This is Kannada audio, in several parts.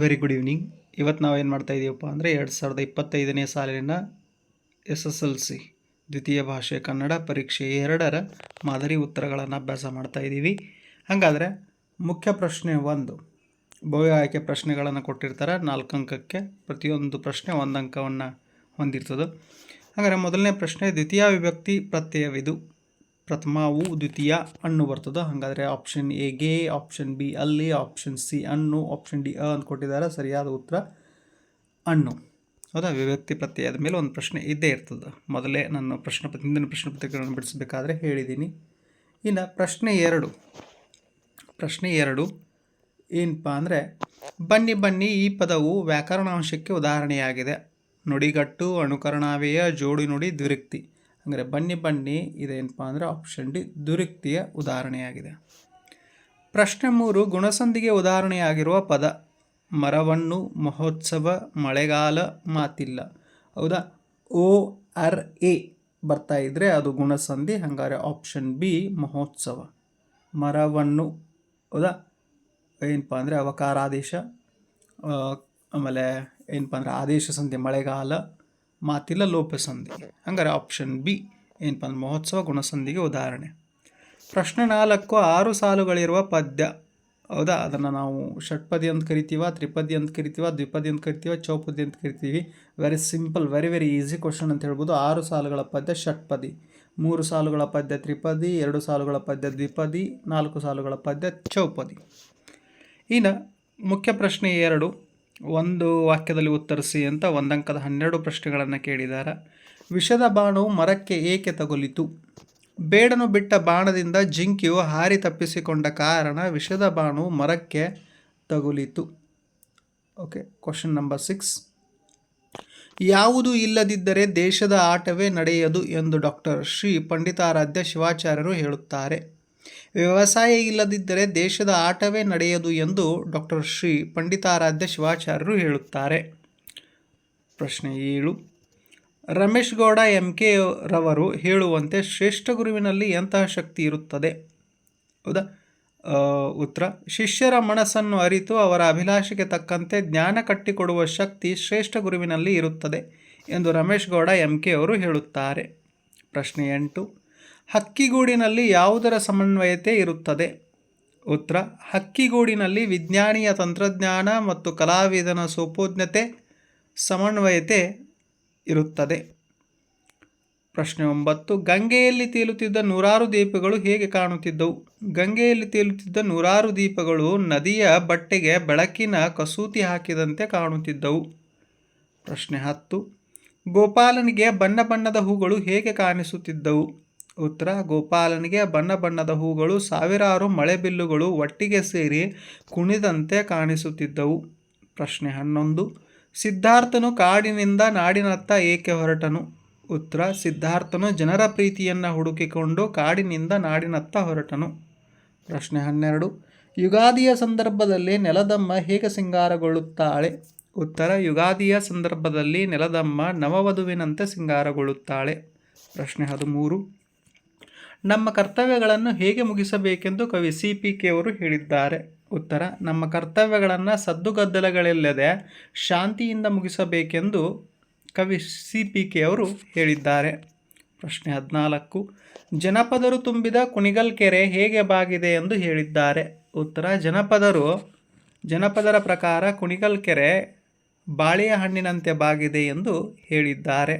ವೆರಿ ಗುಡ್ ಈವ್ನಿಂಗ್ ಇವತ್ತು ನಾವು ಏನು ಮಾಡ್ತಾ ಇದ್ದೀವಪ್ಪ ಅಂದರೆ ಎರಡು ಸಾವಿರದ ಇಪ್ಪತ್ತೈದನೇ ಸಾಲಿನ ಎಸ್ ಎಸ್ ಎಲ್ ಸಿ ದ್ವಿತೀಯ ಭಾಷೆ ಕನ್ನಡ ಪರೀಕ್ಷೆ ಎರಡರ ಮಾದರಿ ಉತ್ತರಗಳನ್ನು ಅಭ್ಯಾಸ ಮಾಡ್ತಾ ಇದ್ದೀವಿ ಹಾಗಾದರೆ ಮುಖ್ಯ ಪ್ರಶ್ನೆ ಒಂದು. ಭವ್ಯ ಆಯ್ಕೆ ಪ್ರಶ್ನೆಗಳನ್ನು ಕೊಟ್ಟಿರ್ತಾರೆ. ನಾಲ್ಕು ಅಂಕಕ್ಕೆ ಪ್ರತಿಯೊಂದು ಪ್ರಶ್ನೆ ಒಂದು ಅಂಕವನ್ನು ಹೊಂದಿರ್ತದೆ. ಹಾಗಾದರೆ ಮೊದಲನೇ ಪ್ರಶ್ನೆ, ದ್ವಿತೀಯ ವಿಭಕ್ತಿ ಪ್ರತ್ಯಯವಿದು. ಪ್ರಥಮವು ದ್ವಿತೀಯ ಹಣ್ಣು ಬರ್ತದೆ. ಹಾಗಾದರೆ ಆಪ್ಷನ್ ಎಗೆ ಆಪ್ಷನ್ ಬಿ ಅಲ್ಲಿ ಆಪ್ಷನ್ ಸಿ ಅಣ್ಣು ಆಪ್ಷನ್ ಡಿ ಅ ಅಂತ ಕೊಟ್ಟಿದ್ದಾರೆ. ಸರಿಯಾದ ಉತ್ತರ ಹಣ್ಣು. ಹೌದಾ? ವಿಭಕ್ತಿ ಪ್ರತ್ಯಯದ ಮೇಲೆ ಒಂದು ಪ್ರಶ್ನೆ ಇದ್ದೇ ಇರ್ತದೆ. ಮೊದಲೇ ನಾನು ಪ್ರಶ್ನೆ ಹಿಂದಿನ ಪ್ರಶ್ನೆ ಪತ್ರಿಕೆಗಳನ್ನು ಬಿಡಿಸಬೇಕಾದ್ರೆ ಹೇಳಿದ್ದೀನಿ ಇನ್ನು ಪ್ರಶ್ನೆ ಎರಡು. ಪ್ರಶ್ನೆ ಎರಡು ಏನಪ್ಪ ಅಂದರೆ, ಬನ್ನಿ ಬನ್ನಿ ಈ ಪದವು ವ್ಯಾಕರಣಾಂಶಕ್ಕೆ ಉದಾಹರಣೆಯಾಗಿದೆ. ನುಡಿಗಟ್ಟು ಅನುಕರಣಾವ್ಯಯ ಜೋಡಿ ನುಡಿ, ದ್ವಿರುಕ್ತಿ. ಅಂದರೆ ಬನ್ನಿ ಬನ್ನಿ ಇದೇನಪ್ಪ ಅಂದರೆ ಆಪ್ಷನ್ ಡಿ ದುರುಕ್ತಿಯ ಉದಾಹರಣೆಯಾಗಿದೆ. ಪ್ರಶ್ನೆ ಮೂರು, ಗುಣಸಂಧಿಗೆ ಉದಾಹರಣೆಯಾಗಿರುವ ಪದ, ಮರವನ್ನು, ಮಹೋತ್ಸವ, ಮಳೆಗಾಲ ಮಾತಿಲ್ಲ. ಹೌದಾ? ಓ, ಆರ್, ಎ ಬರ್ತಾ ಇದ್ದರೆ ಅದು ಗುಣಸಂಧಿ, ಹಂಗಾರೆ ಆಪ್ಷನ್ ಬಿ, ಮಹೋತ್ಸವ. ಮರವನ್ನು, ಹೌದಾ? ಏನಪ್ಪ ಅಂದರೆ ಅವಕಾರಾದೇಶ ಆಮೇಲೆ ಏನಪ್ಪ ಅಂದರೆ ಆದೇಶ ಸಂಧಿ, ಮಳೆಗಾಲ ಮಾತಿಲ್ಲ ಲೋಪ ಸಂಧಿ ಹಂಗಾರೆ ಆಪ್ಷನ್ ಬಿ ಏನಪ್ಪ ಅಂದ್ರೆ ಮಹೋತ್ಸವ ಗುಣಸಂಧಿಗೆ ಉದಾಹರಣೆ. ಪ್ರಶ್ನೆ ನಾಲ್ಕು, ಆರು ಸಾಲುಗಳಿರುವ ಪದ್ಯ. ಹೌದಾ? ಅದನ್ನು ನಾವು ಷಟ್ಪದಿ ಅಂತ ಕರಿತೀವ, ತ್ರಿಪದಿ ಅಂತ ಕರಿತೀವ, ದ್ವಿಪದಿ ಅಂತ ಕರಿತೀವ, ಚೌಪದಿ ಅಂತ ಕರಿತೀವಿ. Very simple very very easy question ಅಂತ ಹೇಳ್ಬೋದು. ಆರು ಸಾಲುಗಳ ಪದ್ಯ ಷಟ್ಪದಿ. ಮೂರು ಸಾಲುಗಳ ಪದ್ಯ ತ್ರಿಪದಿ, ಎರಡು ಸಾಲುಗಳ ಪದ್ಯ ದ್ವಿಪದಿ, ನಾಲ್ಕು ಸಾಲುಗಳ ಪದ್ಯ ಚೌಪದಿ. ಇನ್ನು ಮುಖ್ಯ ಪ್ರಶ್ನೆ ಎರಡು. ಒಂದು ವಾಕ್ಯದಲ್ಲಿ ಉತ್ತರಿಸಿ ಅಂತ ಒಂದಂಕದ ಹನ್ನೆರಡು ಪ್ರಶ್ನೆಗಳನ್ನು ಕೇಳಿದ್ದಾರೆ ವಿಷದ ಬಾಣವು ಮರಕ್ಕೆ ಏಕೆ ತಗುಲಿತು? ಬೇಡನು ಬಿಟ್ಟ ಬಾಣದಿಂದ ಜಿಂಕೆಯು ಹಾರಿ ತಪ್ಪಿಸಿಕೊಂಡ ಕಾರಣ ವಿಷದ ಬಾಣವು ಮರಕ್ಕೆ ತಗುಲಿತು. ಓಕೆ ಕ್ವಶನ್ ನಂಬರ್ ಸಿಕ್ಸ್ ಯಾವುದು ಇಲ್ಲದಿದ್ದರೆ ದೇಶದ ಆಟವೇ ನಡೆಯದು ಎಂದು ಡಾಕ್ಟರ್ ಶ್ರೀ ಪಂಡಿತಾರಾಧ್ಯ ಶಿವಾಚಾರ್ಯರು ಹೇಳುತ್ತಾರೆ. ವ್ಯವಸಾಯ ಇಲ್ಲದಿದ್ದರೆ ದೇಶದ ಆಟವೇ ನಡೆಯದು ಎಂದು ಡಾಕ್ಟರ್ ಶ್ರೀ ಪಂಡಿತಾರಾಧ್ಯ ಶಿವಾಚಾರ್ಯರು ಹೇಳುತ್ತಾರೆ. ಪ್ರಶ್ನೆ ಏಳು. ರಮೇಶ್ ಗೌಡ ಎಂ ಕೆ ರವರು ಹೇಳುವಂತೆ ಶ್ರೇಷ್ಠ ಗುರುವಿನಲ್ಲಿ ಎಂತಹ ಶಕ್ತಿ ಇರುತ್ತದೆ? ಹೌದಾ? ಉತ್ತರ. ಶಿಷ್ಯರ ಮನಸ್ಸನ್ನು ಅರಿತು ಅವರ ಅಭಿಲಾಷೆಗೆ ತಕ್ಕಂತೆ ಜ್ಞಾನ ಕಟ್ಟಿಕೊಡುವ ಶಕ್ತಿ ಶ್ರೇಷ್ಠ ಗುರುವಿನಲ್ಲಿ ಇರುತ್ತದೆ ಎಂದು ರಮೇಶ್ ಗೌಡ ಎಂ ಕೆ ಅವರು ಹೇಳುತ್ತಾರೆ. ಪ್ರಶ್ನೆ ಎಂಟು. ಹಕ್ಕಿಗೂಡಿನಲ್ಲಿ ಯಾವುದರ ಸಮನ್ವಯತೆ ಇರುತ್ತದೆ? ಉತ್ತರ, ಹಕ್ಕಿಗೂಡಿನಲ್ಲಿ ವಿಜ್ಞಾನಿಯ ತಂತ್ರಜ್ಞಾನ ಮತ್ತು ಕಲಾವಿದನ ಸೋಪೋಜ್ಞತೆ ಸಮನ್ವಯತೆ ಇರುತ್ತದೆ. ಪ್ರಶ್ನೆ ಒಂಬತ್ತು, ಗಂಗೆಯಲ್ಲಿ ತೇಲುತ್ತಿದ್ದ ನೂರಾರು ದೀಪಗಳು ಹೇಗೆ ಕಾಣುತ್ತಿದ್ದವು? ಗಂಗೆಯಲ್ಲಿ ತೇಲುತ್ತಿದ್ದ ನೂರಾರು ದೀಪಗಳು ನದಿಯ ಬಟ್ಟೆಗೆ ಬೆಳಕಿನ ಕಸೂತಿ ಹಾಕಿದಂತೆ ಕಾಣುತ್ತಿದ್ದವು. ಪ್ರಶ್ನೆ ಹತ್ತು, ಗೋಪಾಲನಿಗೆ ಬಣ್ಣ ಬಣ್ಣದ ಹೂಗಳು ಹೇಗೆ ಕಾಣಿಸುತ್ತಿದ್ದವು? ಉತ್ತರ ಗೋಪಾಲನಿಗೆ ಬಣ್ಣ ಬಣ್ಣದ ಹೂಗಳು, ಸಾವಿರಾರು ಮಳೆಬಿಲ್ಲುಗಳು ಒಟ್ಟಿಗೆ ಸೇರಿ ಕುಣಿದಂತೆ ಕಾಣಿಸುತ್ತಿದ್ದವು. ಪ್ರಶ್ನೆ ಹನ್ನೊಂದು. ಸಿದ್ಧಾರ್ಥನು ಕಾಡಿನಿಂದ ನಾಡಿನತ್ತ ಏಕೆ ಹೊರಟನು? ಉತ್ತರ ಸಿದ್ಧಾರ್ಥನು ಜನರ ಪ್ರೀತಿಯನ್ನು ಹುಡುಕಿಕೊಂಡು ಕಾಡಿನಿಂದ ನಾಡಿನತ್ತ ಹೊರಟನು. ಪ್ರಶ್ನೆ ಹನ್ನೆರಡು. ಯುಗಾದಿಯ ಸಂದರ್ಭದಲ್ಲಿ ನೆಲದಮ್ಮ ಹೇಗೆ ಸಿಂಗಾರಗೊಳ್ಳುತ್ತಾಳೆ? ಉತ್ತರ, ಯುಗಾದಿಯ ಸಂದರ್ಭದಲ್ಲಿ ನೆಲದಮ್ಮ ನವವಧುವಿನಂತೆ ಸಿಂಗಾರಗೊಳ್ಳುತ್ತಾಳೆ. ಪ್ರಶ್ನೆ ಹದಿಮೂರು. ನಮ್ಮ ಕರ್ತವ್ಯಗಳನ್ನು ಹೇಗೆ ಮುಗಿಸಬೇಕೆಂದು ಕವಿ ಸಿ ಪಿ ಕೆ ಅವರು ಹೇಳಿದ್ದಾರೆ. ಉತ್ತರ, ನಮ್ಮ ಕರ್ತವ್ಯಗಳನ್ನು ಸದ್ದುಗದ್ದಲಗಳಿಲ್ಲದೆ ಶಾಂತಿಯಿಂದ ಮುಗಿಸಬೇಕೆಂದು ಕವಿ ಸಿ ಪಿ ಕೆ ಅವರು ಹೇಳಿದ್ದಾರೆ. ಪ್ರಶ್ನೆ ಹದಿನಾಲ್ಕು, ಜನಪದರು ತುಂಬಿದ ಕುಣಿಗಲ್ ಕೆರೆ ಹೇಗೆ ಬಾಗಿದೆ ಎಂದು ಹೇಳಿದ್ದಾರೆ. ಉತ್ತರ, ಜನಪದರು, ಜನಪದರ ಪ್ರಕಾರ ಕುಣಿಗಲ್ ಕೆರೆ ಬಾಳೆಯ ಹಣ್ಣಿನಂತೆ ಬಾಗಿದೆ ಎಂದು ಹೇಳಿದ್ದಾರೆ.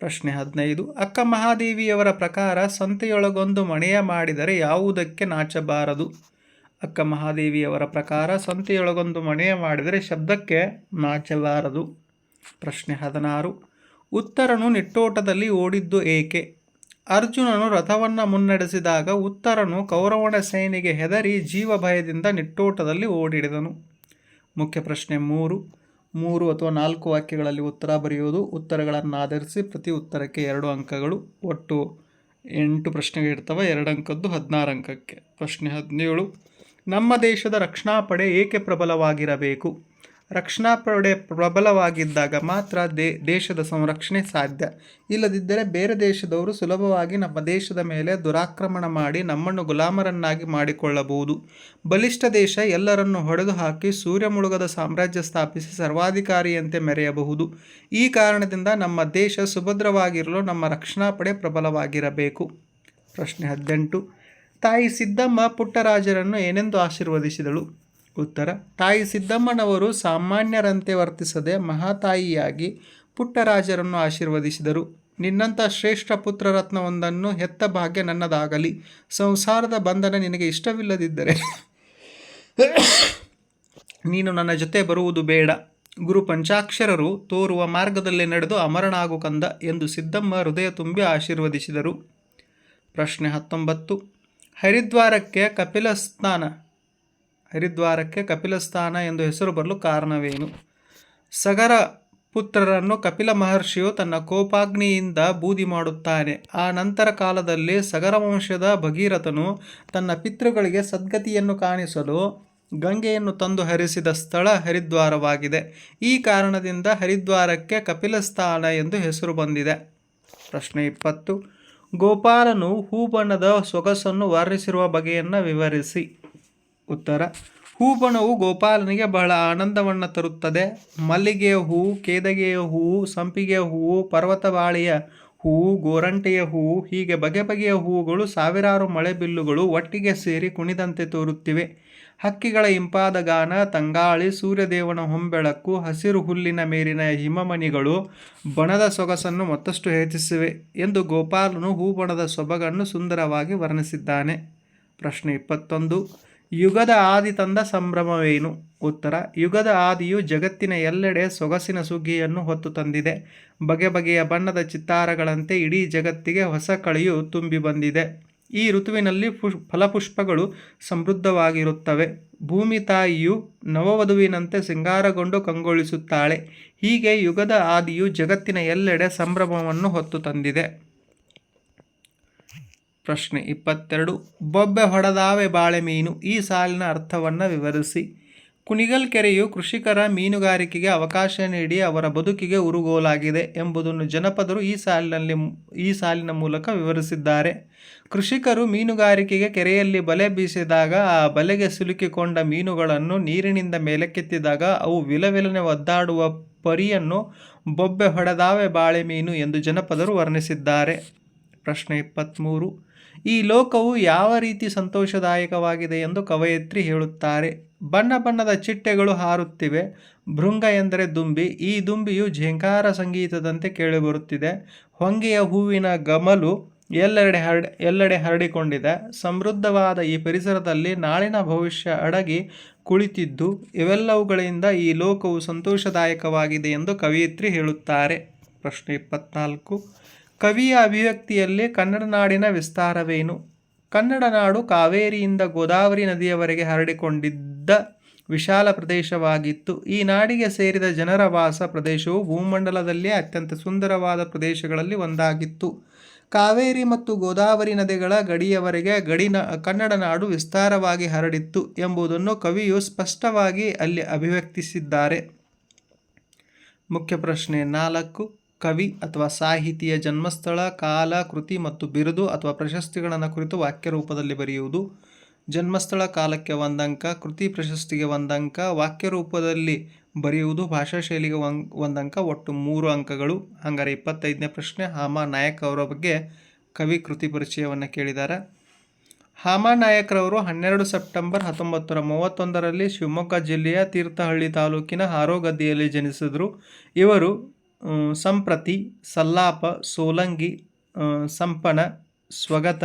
ಪ್ರಶ್ನೆ ಹದಿನೈದು, ಅಕ್ಕ ಮಹಾದೇವಿಯವರ ಪ್ರಕಾರ ಸಂತೆಯೊಳಗೊಂದು ಮಣೆಯ ಮಾಡಿದರೆ ಯಾವುದಕ್ಕೆ ನಾಚಬಾರದು? ಅಕ್ಕ ಮಹಾದೇವಿಯವರ ಪ್ರಕಾರ ಸಂತೆಯೊಳಗೊಂದು ಮಣೆಯ ಮಾಡಿದರೆ ಶಬ್ದಕ್ಕೆ ನಾಚಬಾರದು. ಪ್ರಶ್ನೆ ಹದಿನಾರು, ಉತ್ತರನು ನಿಟ್ಟೋಟದಲ್ಲಿ ಓಡಿದ್ದು ಏಕೆ? ಅರ್ಜುನನು ರಥವನ್ನು ಮುನ್ನಡೆಸಿದಾಗ ಉತ್ತರನು ಕೌರವಣ ಸೇನೆಗೆ ಹೆದರಿ ಜೀವ ಭಯದಿಂದ ನಿಟ್ಟೋಟದಲ್ಲಿ ಓಡಿಡಿದನು ಮುಖ್ಯ ಪ್ರಶ್ನೆ ಮೂರು ಮೂರು ಅಥವಾ ನಾಲ್ಕು ವಾಕ್ಯಗಳಲ್ಲಿ ಉತ್ತರ ಬರೆಯುವುದು ಉತ್ತರಗಳನ್ನು ಆಧರಿಸಿ ಪ್ರತಿ ಉತ್ತರಕ್ಕೆ ಎರಡು ಅಂಕಗಳು. ಒಟ್ಟು ಎಂಟು ಪ್ರಶ್ನೆಗಳಿರ್ತವೆ ಎರಡು ಅಂಕದ್ದು ಹದಿನಾರು ಅಂಕಕ್ಕೆ. ಪ್ರಶ್ನೆ ಹದಿನೇಳು. ನಮ್ಮ ದೇಶದ ರಕ್ಷಣಾ ಪಡೆ ಏಕೆ ಪ್ರಬಲವಾಗಿರಬೇಕು? ರಕ್ಷಣಾ ಪಡೆ ಪ್ರಬಲವಾಗಿದ್ದಾಗ ಮಾತ್ರ ದೇ, ದೇಶದ ಸಂರಕ್ಷಣೆ ಸಾಧ್ಯ. ಇಲ್ಲದಿದ್ದರೆ ಬೇರೆ ದೇಶದವರು ಸುಲಭವಾಗಿ ನಮ್ಮ ದೇಶದ ಮೇಲೆ ದುರಾಕ್ರಮಣ ಮಾಡಿ ನಮ್ಮನ್ನು ಗುಲಾಮರನ್ನಾಗಿ ಮಾಡಿಕೊಳ್ಳಬಹುದು. ಬಲಿಷ್ಠ ದೇಶ ಎಲ್ಲರನ್ನು ಹೊಡೆದು ಹಾಕಿ ಸೂರ್ಯ ಮುಳುಗದ ಸಾಮ್ರಾಜ್ಯ ಸ್ಥಾಪಿಸಿ ಸರ್ವಾಧಿಕಾರಿಯಂತೆ ಮೆರೆಯಬಹುದು. ಈ ಕಾರಣದಿಂದ ನಮ್ಮ ದೇಶ ಸುಭದ್ರವಾಗಿರಲು ನಮ್ಮ ರಕ್ಷಣಾ ಪಡೆ ಪ್ರಬಲವಾಗಿರಬೇಕು. ಪ್ರಶ್ನೆ ಹದಿನೆಂಟು. ತಾಯಿ ಸಿದ್ದಮ್ಮ ಪುಟ್ಟರಾಜರನ್ನು ಏನೆಂದು ಆಶೀರ್ವದಿಸಿದಳು? ಉತ್ತರ, ತಾಯಿ ಸಿದ್ದಮ್ಮನವರು ಸಾಮಾನ್ಯರಂತೆ ವರ್ತಿಸದೆ ಮಹಾತಾಯಿಯಾಗಿ ಪುಟ್ಟರಾಜರನ್ನು ಆಶೀರ್ವದಿಸಿದರು. ನಿನ್ನಂಥ ಶ್ರೇಷ್ಠ ಪುತ್ರರತ್ನವೊಂದನ್ನು ಹೆತ್ತ ಭಾಗ್ಯ ನನ್ನದಾಗಲಿ. ಸಂಸಾರದ ಬಂಧನ ನಿನಗೆ ಇಷ್ಟವಿಲ್ಲದಿದ್ದರೆ ನೀನು ನನ್ನ ಜೊತೆ ಬರುವುದು ಬೇಡ. ಗುರು ಪಂಚಾಕ್ಷರರು ತೋರುವ ಮಾರ್ಗದಲ್ಲಿ ನಡೆದು ಅಮರನಾಗು ಕಂದ ಎಂದು ಸಿದ್ದಮ್ಮ ಹೃದಯ ತುಂಬಿ ಆಶೀರ್ವದಿಸಿದರು. ಪ್ರಶ್ನೆ ಹತ್ತೊಂಬತ್ತು. ಹರಿದ್ವಾರಕ್ಕೆ ಕಪಿಲ ಸ್ನಾನ ಹರಿದ್ವಾರಕ್ಕೆ ಕಪಿಲಸ್ಥಾನ ಎಂದು ಹೆಸರು ಬರಲು ಕಾರಣವೇನು? ಸಗರ ಪುತ್ರರನ್ನು ಕಪಿಲ ಮಹರ್ಷಿಯು ತನ್ನ ಕೋಪಾಗ್ನಿಯಿಂದ ಬೂದಿ ಮಾಡುತ್ತಾನೆ. ಆ ನಂತರ ಕಾಲದಲ್ಲಿ ಸಗರ ವಂಶದ ಭಗೀರಥನು ತನ್ನ ಪಿತೃಗಳಿಗೆ ಸದ್ಗತಿಯನ್ನು ಕಾಣಿಸಲು ಗಂಗೆಯನ್ನು ತಂದು ಹರಿಸಿದ ಸ್ಥಳ ಹರಿದ್ವಾರವಾಗಿದೆ. ಈ ಕಾರಣದಿಂದ ಹರಿದ್ವಾರಕ್ಕೆ ಕಪಿಲಸ್ಥಾನ ಎಂದು ಹೆಸರು ಬಂದಿದೆ. ಪ್ರಶ್ನೆ ಇಪ್ಪತ್ತು. ಗೋಪಾಲನು ಹೂಬಣ್ಣದ ಸೊಗಸನ್ನು ವಾರಿಸಿರುವ ಬಗೆಯನ್ನು ವಿವರಿಸಿ. ಉತ್ತರ, ಹೂಬಣವು ಗೋಪಾಲನಿಗೆ ಬಹಳ ಆನಂದವನ್ನು ತರುತ್ತದೆ. ಮಲ್ಲಿಗೆಯ ಹೂವು ಕೇದಗೆಯ ಹೂವು ಸಂಪಿಗೆಯ ಹೂವು ಪರ್ವತವಾಳಿಯ ಹೂವು ಗೋರಂಟೆಯ ಹೂವು ಹೀಗೆ ಬಗೆ ಬಗೆಯ ಹೂವುಗಳು ಸಾವಿರಾರು ಮಳೆಬಿಲ್ಲುಗಳು ಒಟ್ಟಿಗೆ ಸೇರಿ ಕುಣಿದಂತೆ ತೋರುತ್ತಿವೆ. ಹಕ್ಕಿಗಳ ಇಂಪಾದ ಗಾನ, ತಂಗಾಳಿ, ಸೂರ್ಯದೇವನ ಹೊಂಬೆಳಕು, ಹಸಿರು ಹುಲ್ಲಿನ ಮೇಲಿನ ಹಿಮಮಣಿಗಳು ಬಣದ ಸೊಗಸನ್ನು ಮತ್ತಷ್ಟು ಹೆಚ್ಚಿಸಿವೆ ಎಂದು ಗೋಪಾಲನು ಹೂಬಣದ ಸೊಬಗನ್ನು ಸುಂದರವಾಗಿ ವರ್ಣಿಸಿದ್ದಾನೆ. ಪ್ರಶ್ನೆ ಇಪ್ಪತ್ತೊಂದು. ಯುಗದ ಆದಿ ತಂದ ಸಂಭ್ರಮವೇನು? ಉತ್ತರ, ಯುಗದ ಆದಿಯು ಜಗತ್ತಿನ ಎಲ್ಲೆಡೆ ಸೊಗಸಿನ ಸುಗ್ಗಿಯನ್ನು ಹೊತ್ತು ತಂದಿದೆ. ಬಗೆ ಬಗೆಯ ಬಣ್ಣದ ಚಿತ್ತಾರಗಳಂತೆ ಇಡೀ ಜಗತ್ತಿಗೆ ಹೊಸ ಕಳೆಯು ತುಂಬಿ ಬಂದಿದೆ. ಈ ಋತುವಿನಲ್ಲಿ ಪುಷ್, ಫಲಪುಷ್ಪಗಳು ಸಮೃದ್ಧವಾಗಿರುತ್ತವೆ. ಭೂಮಿ ತಾಯಿಯು ನವವಧುವಿನಂತೆ ಸಿಂಗಾರಗೊಂಡು ಕಂಗೊಳಿಸುತ್ತಾಳೆ. ಹೀಗೆ ಯುಗದ ಆದಿಯು ಜಗತ್ತಿನ ಎಲ್ಲೆಡೆ ಸಂಭ್ರಮವನ್ನು ಹೊತ್ತು ತಂದಿದೆ. ಪ್ರಶ್ನೆ ಇಪ್ಪತ್ತೆರಡು. ಬೊಬ್ಬೆ ಹೊಡೆದಾವೆ ಬಾಳೆ ಮೀನು. ಈ ಸಾಲಿನ ಅರ್ಥವನ್ನು ವಿವರಿಸಿ. ಕುಣಿಗಲ್ ಕೆರೆಯು ಕೃಷಿಕರ ಮೀನುಗಾರಿಕೆಗೆ ಅವಕಾಶ ನೀಡಿ ಅವರ ಬದುಕಿಗೆ ಉರುಗೋಲಾಗಿದೆ ಎಂಬುದನ್ನು ಜನಪದರು ಈ ಸಾಲಿನಲ್ಲಿ ಈ ಸಾಲಿನ ಮೂಲಕ ವಿವರಿಸಿದ್ದಾರೆ. ಕೃಷಿಕರು ಮೀನುಗಾರಿಕೆಗೆ ಕೆರೆಯಲ್ಲಿ ಬಲೆ ಬೀಸಿದಾಗ, ಆ ಬಲೆಗೆ ಸಿಲುಕಿಕೊಂಡ ಮೀನುಗಳನ್ನು ನೀರಿನಿಂದ ಮೇಲಕ್ಕೆತ್ತಿದಾಗ ಅವು ವಿಲವಿಲನೆ ಒದ್ದಾಡುವ ಪರಿಯನ್ನು ಬೊಬ್ಬೆ ಹೊಡೆದಾವೆ ಬಾಳೆ ಮೀನು ಎಂದು ಜನಪದರು ವರ್ಣಿಸಿದ್ದಾರೆ. ಪ್ರಶ್ನೆ ಇಪ್ಪತ್ತ್ಮೂರು ಈ ಲೋಕವು ಯಾವ ರೀತಿ ಸಂತೋಷದಾಯಕವಾಗಿದೆ ಎಂದು ಕವಯತ್ರಿ ಹೇಳುತ್ತಾರೆ. ಬಣ್ಣ ಬಣ್ಣದ ಚಿಟ್ಟೆಗಳು ಹಾರುತ್ತಿವೆ. ಭೃಂಗ ಎಂದರೆ ದುಂಬಿ. ಈ ದುಂಬಿಯು ಝೇಂಕಾರ ಸಂಗೀತದಂತೆ ಕೇಳಿಬರುತ್ತಿದೆ. ಹೊಂಗೆಯ ಹೂವಿನ ಗಮಲು ಎಲ್ಲೆಡೆ ಹರಡಿ, ಎಲ್ಲೆಡೆ ಹರಡಿಕೊಂಡಿದೆ. ಸಮೃದ್ಧವಾದ ಈ ಪರಿಸರದಲ್ಲಿ ನಾಳಿನ ಭವಿಷ್ಯ ಅಡಗಿ ಕುಳಿತಿದ್ದು, ಇವೆಲ್ಲವುಗಳಿಂದ ಈ ಲೋಕವು ಸಂತೋಷದಾಯಕವಾಗಿದೆ ಎಂದು ಕವಿಯತ್ರಿ ಹೇಳುತ್ತಾರೆ. ಪ್ರಶ್ನೆ ಇಪ್ಪತ್ನಾಲ್ಕು. ಕವಿಯ ಅಭಿವ್ಯಕ್ತಿಯಲ್ಲಿ ಕನ್ನಡ ನಾಡಿನ ವಿಸ್ತಾರವೇನು? ಕನ್ನಡ ನಾಡು ಕಾವೇರಿಯಿಂದ ಗೋದಾವರಿ ನದಿಯವರೆಗೆ ಹರಡಿಕೊಂಡಿದ್ದ ವಿಶಾಲ ಪ್ರದೇಶವಾಗಿತ್ತು. ಈ ನಾಡಿಗೆ ಸೇರಿದ ಜನರ ವಾಸ ಪ್ರದೇಶವು ಭೂಮಂಡಲದಲ್ಲೇ ಅತ್ಯಂತ ಸುಂದರವಾದ ಪ್ರದೇಶಗಳಲ್ಲಿ ಒಂದಾಗಿತ್ತು. ಕಾವೇರಿ ಮತ್ತು ಗೋದಾವರಿ ನದಿಗಳ ಗಡಿಯವರೆಗೆ ಗಡಿನ ಕನ್ನಡ ನಾಡು ವಿಸ್ತಾರವಾಗಿ ಹರಡಿತ್ತು ಎಂಬುದನ್ನು ಕವಿಯು ಸ್ಪಷ್ಟವಾಗಿ ಅಲ್ಲಿ ಅಭಿವ್ಯಕ್ತಿಸಿದ್ದಾರೆ. ಮುಖ್ಯ ಪ್ರಶ್ನೆ ನಾಲ್ಕು. ಕವಿ ಅಥವಾ ಸಾಹಿತಿಯ ಜನ್ಮಸ್ಥಳ, ಕಾಲ, ಕೃತಿ ಮತ್ತು ಬಿರುದು ಅಥವಾ ಪ್ರಶಸ್ತಿಗಳನ್ನು ಕುರಿತು ವಾಕ್ಯ ರೂಪದಲ್ಲಿ ಬರೆಯುವುದು. ಜನ್ಮಸ್ಥಳ ಕಾಲಕ್ಕೆ ಒಂದಂಕ, ಕೃತಿ ಪ್ರಶಸ್ತಿಗೆ ಒಂದಂಕ, ವಾಕ್ಯ ರೂಪದಲ್ಲಿ ಬರೆಯುವುದು ಭಾಷಾ ಶೈಲಿಗೆ ಒಂದ್ ಒಂದಂಕ, ಒಟ್ಟು ಮೂರು ಅಂಕಗಳು. ಹಂಗಾರೆ ಇಪ್ಪತ್ತೈದನೇ ಪ್ರಶ್ನೆ, ಹಾಮಾ ನಾಯಕ್ ಅವರ ಬಗ್ಗೆ ಕವಿ ಕೃತಿ ಪರಿಚಯವನ್ನು ಕೇಳಿದ್ದಾರೆ ಹಾಮಾ ನಾಯಕರವರು ಹನ್ನೆರಡು ಸೆಪ್ಟೆಂಬರ್ ಹತ್ತೊಂಬತ್ತು ಮೂವತ್ತೊಂದರಲ್ಲಿ ಶಿವಮೊಗ್ಗ ಜಿಲ್ಲೆಯ ತೀರ್ಥಹಳ್ಳಿ ತಾಲೂಕಿನ ಹಾರೋಗದ್ದಿಯಲ್ಲಿ ಜನಿಸಿದರು. ಇವರು ಸಂಪ್ರತಿ, ಸಲ್ಲಾಪ, ಸೋಲಂಗಿ ಸಂಪಣ ಸ್ವಗತ,